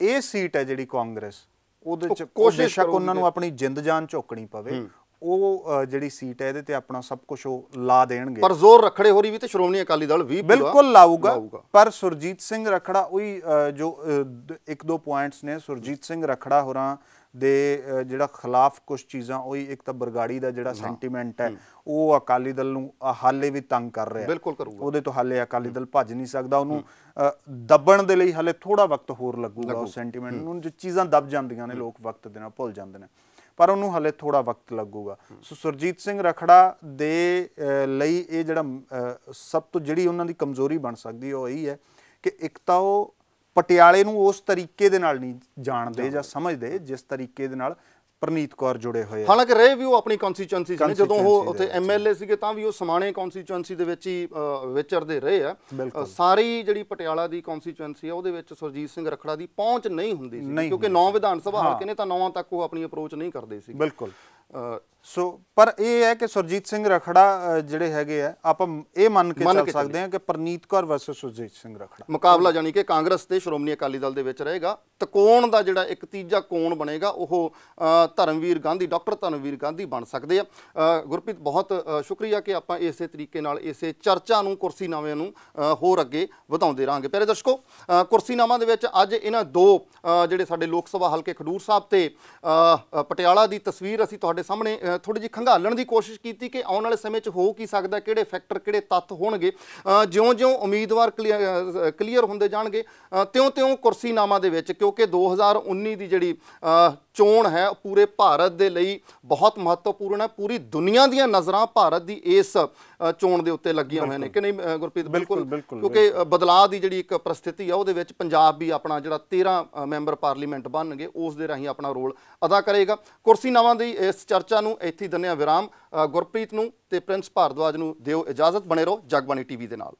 ਇਹ ਸੀਟ ਹੈ ਜਿਹੜੀ ਕਾਂਗਰਸ ਉਹਦੇ ਚ ਕੋਸ਼ਿਸ਼ ਉਹਨਾਂ ਨੂੰ ਆਪਣੀ ਜਿੰਦ ਜਾਨ ਝੋਕਣੀ ਪਵੇ। ਉਹ ਜਿਹੜੀ ਸੀਟ ਹੈ ਇਹਦੇ ਤੇ ਆਪਣਾ ਸਭ ਕੁਝ ਉਹ ਲਾ ਦੇਣਗੇ। ਪਰ ਜ਼ੋਰ ਰਖੜੇ ਹੋਰੀ ਵੀ ਤੇ ਸ਼੍ਰੋਮਣੀ ਅਕਾਲੀ ਦਲ ਵੀ ਬਿਲਕੁਲ ਲਾਊਗਾ। ਪਰ ਸੁਰਜੀਤ ਸਿੰਘ ਰਖੜਾ ਉਹੀ ਜੋ ਇੱਕ ਦੋ ਪੁਆਇੰਟਸ ਨੇ। ਸੁਰਜੀਤ ਸਿੰਘ ਰਖੜਾ ਹੋਰਾਂ ਦੇ ਜਿਹੜਾ ਖਿਲਾਫ ਕੁਝ ਚੀਜ਼ਾਂ ਉਹੀ ਇੱਕ ਤਾਂ ਬਰਗਾੜੀ ਦਾ ਜਿਹੜਾ ਸੈਂਟੀਮੈਂਟ ਹੈ ਉਹ ਅਕਾਲੀ ਦਲ ਨੂੰ ਹਾਲੇ ਵੀ ਤੰਗ ਕਰ ਰਿਹਾ। ਬਿਲਕੁਲ ਕਰੂਗਾ। ਉਹਦੇ ਤੋਂ ਹਾਲੇ ਅਕਾਲੀ ਦਲ ਭੱਜ ਨਹੀਂ ਸਕਦਾ। ਉਹਨੂੰ ਦੱਬਣ ਦੇ ਲਈ ਹਾਲੇ ਥੋੜਾ ਵਕਤ ਹੋਰ ਲੱਗੂਗਾ ਉਹ ਸੈਂਟੀਮੈਂਟ ਨੂੰ। ਜੇ ਚੀਜ਼ਾਂ ਦਬ ਜਾਂਦੀਆਂ ਨੇ ਲੋਕ ਵਕਤ ਦੇ ਨਾਲ ਭੁੱਲ ਜਾਂਦੇ ਨੇ। ਪਰ ਉਹਨੂੰ ਹਲੇ ਥੋੜਾ ਵਕਤ ਲੱਗੂਗਾ। ਸੋ ਸੁਰਜੀਤ ਸਿੰਘ ਰਖੜਾ ਦੇ ਲਈ ਇਹ ਜਿਹੜਾ ਸਭ ਤੋਂ ਜਿਹੜੀ ਉਹਨਾਂ ਦੀ ਕਮਜ਼ੋਰੀ ਬਣ ਸਕਦੀ ਉਹ ਇਹੀ ਹੈ ਕਿ ਇੱਕ ਤਾਂ ਉਹ ਪਟਿਆਲੇ ਨੂੰ ਉਸ ਤਰੀਕੇ ਦੇ ਨਾਲ ਨਹੀਂ ਜਾਣਦੇ ਜਾਂ ਸਮਝਦੇ ਜਿਸ ਤਰੀਕੇ ਦੇ ਨਾਲ ਪ੍ਰਨੀਤ ਕੌਰ ਜੁੜੇ ਹੋਏ ਆ। ਹਾਲਾਂਕਿ ਰਹੇ ਵੀ ਉਹ ਆਪਣੀ ਕਨਸਟੀਚੁਐਂਸੀ ਨੇ ਜਦੋਂ ਉਹ ਉੱਥੇ। ਐਮਐਲਏ ਸੀਗੇ ਤਾਂ ਵੀ ਉਹ ਸਮਾਣੇ ਕਨਸਟੀਚੁਐਂਸੀ ਦੇ ਵਿੱਚ ਹੀ ਵਿਚਰਦੇ ਰਹੇ ਆ। ਸਾਰੀ ਜਿਹੜੀ ਪਟਿਆਲਾ ਦੀ ਕਨਸਟੀਚੁਐਂਸੀ ਆ ਉਹਦੇ ਵਿੱਚ ਸੁਰਜੀਤ ਸਿੰਘ ਰਖੜਾ ਦੀ ਪਹੁੰਚ ਨਹੀਂ ਹੁੰਦੀ ਸੀ ਕਿਉਂਕਿ ਨੌ ਵਿਧਾਨ ਸਭਾ ਹਲਕੇ ਨੇ ਤਾਂ ਨੌਵਾਂ ਤੱਕ ਉਹ ਆਪਣੀ ਅਪਰੋਚ ਨਹੀਂ ਕਰਦੇ ਸੀ। ਬਿਲਕੁਲ। ਸੋ ਪਰ ਇਹ ਹੈ ਕਿ ਸੁਰਜੀਤ ਸਿੰਘ ਰਖੜਾ ਜਿਹੜੇ ਹੈਗੇ ਆ ਆਪਾਂ ਇਹ ਮੰਨ ਕੇ ਚੱਲ ਸਕਦੇ ਹਾਂ ਕਿ ਪ੍ਰਨੀਤ ਕੌਰ ਵਰਸਸ ਸੁਰਜੀਤ ਸਿੰਘ ਰਖੜਾ। ਮੁਕਾਬਲਾ ਜਾਨੀ ਕਿ ਕਾਂਗਰਸ ਤੇ ਸ਼੍ਰੋਮਣੀ ਅਕਾਲੀ ਦਲ ਦੇ ਵਿੱਚ ਰਹੇਗਾ। ਤਕੋਣ ਦਾ ਜਿਹੜਾ ਇੱਕ ਤੀਜਾ ਕੋਣ ਬਣੇਗਾ ਉਹ ਧਰਮਵੀਰ ਗਾਂਧੀ ਡਾਕਟਰ ਧਰਮਵੀਰ ਗਾਂਧੀ ਬਣ ਸਕਦੇ ਆ। ਗੁਰਪ੍ਰੀਤ ਬਹੁਤ ਸ਼ੁਕਰੀਆ ਕਿ ਆਪਾਂ ਇਸੇ ਤਰੀਕੇ ਨਾਲ ਇਸੇ ਚਰਚਾ ਨੂੰ ਕੁਰਸੀਨਾਮਿਆਂ ਨੂੰ ਅ, ਹੋਰ ਅੱਗੇ ਵਧਾਉਂਦੇ ਰਹਾਂਗੇ। ਪਿਆਰੇ ਦਰਸ਼ਕੋ ਅ, ਕੁਰਸੀਨਾਮਾ ਦੇ ਵਿੱਚ ਅੱਜ ਇਹਨਾਂ ਦੋ ਜਿਹੜੇ ਸਾਡੇ ਲੋਕ ਸਭਾ ਹਲਕੇ ਖਡੂਰ ਸਾਹਿਬ ਤੇ ਪਟਿਆਲਾ ਦੀ ਤਸਵੀਰ ਅਸੀਂ ਤੁਹਾਡੇ ਸਾਹਮਣੇ ਥੋੜੀ ਜਿਹੀ ਖੰਗਾਲਣ ਦੀ ਕੋਸ਼ਿਸ਼ ਕੀਤੀ ਕਿ ਆਉਣ ਵਾਲੇ ਸਮੇਂ 'ਚ ਹੋ ਕੀ ਸਕਦਾ, ਕਿਹੜੇ ਫੈਕਟਰ ਕਿਹੜੇ ਤੱਤ ਹੋਣਗੇ। ਜਿਉਂ-ਜਿਉਂ ਉਮੀਦਵਾਰ ਕਲੀਅਰ ਹੁੰਦੇ ਜਾਣਗੇ ਤਿਉਂ-ਤਿਉਂ ਕੁਰਸੀਨਾਮਾ ਦੇ ਵਿੱਚ, ਕਿਉਂਕਿ 2019 ਦੀ ਜਿਹੜੀ ਚੋਣ ਹੈ ਪੂਰੇ ਭਾਰਤ ਦੇ ਲਈ ਬਹੁਤ ਮਹੱਤਵਪੂਰਨ ਹੈ। ਪੂਰੀ ਦੁਨੀਆ ਦੀਆਂ ਨਜ਼ਰਾਂ ਭਾਰਤ ਦੀ ਇਸ ਚੋਣ ਦੇ ਉੱਤੇ ਲੱਗੀਆਂ ਹੋਈਆਂ ਨੇ। ਕਿ ਨਹੀਂ ਗੁਰਪ੍ਰੀਤ ਬਿਲਕੁਲ, ਬਿਲਕੁਲ, ਕਿਉਂਕਿ ਬਦਲਾਅ ਦੀ ਜਿਹੜੀ ਇੱਕ ਪ੍ਰਸਥਿਤੀ ਆ ਉਹਦੇ ਵਿੱਚ ਪੰਜਾਬ ਵੀ ਆਪਣਾ ਜਿਹੜਾ 13 ਅ, ਮੈਂਬਰ ਪਾਰਲੀਮੈਂਟ ਬਣਨਗੇ ਉਸ ਦੇ ਰਾਹੀਂ ਆਪਣਾ ਰੋਲ ਅਦਾ ਕਰੇਗਾ। ਕੁਰਸੀਨਾਮਾ ਦੀ ਇਸ ਚਰਚਾ ਨੂੰ ਇੱਥੇ ਹਾਂ ਵਿਰਾਮ। ਗੁਰਪ੍ਰੀਤ ਨੂੰ ਤੇ ਪ੍ਰਿੰਸ ਭਾਰਦਵਾਜ ਨੂੰ ਦਿਓ ਇਜਾਜ਼ਤ। ਬਣੇ ਰਹੋ ਜਗਬਾਣੀ ਟੀਵੀ ਦੇ ਨਾਲ।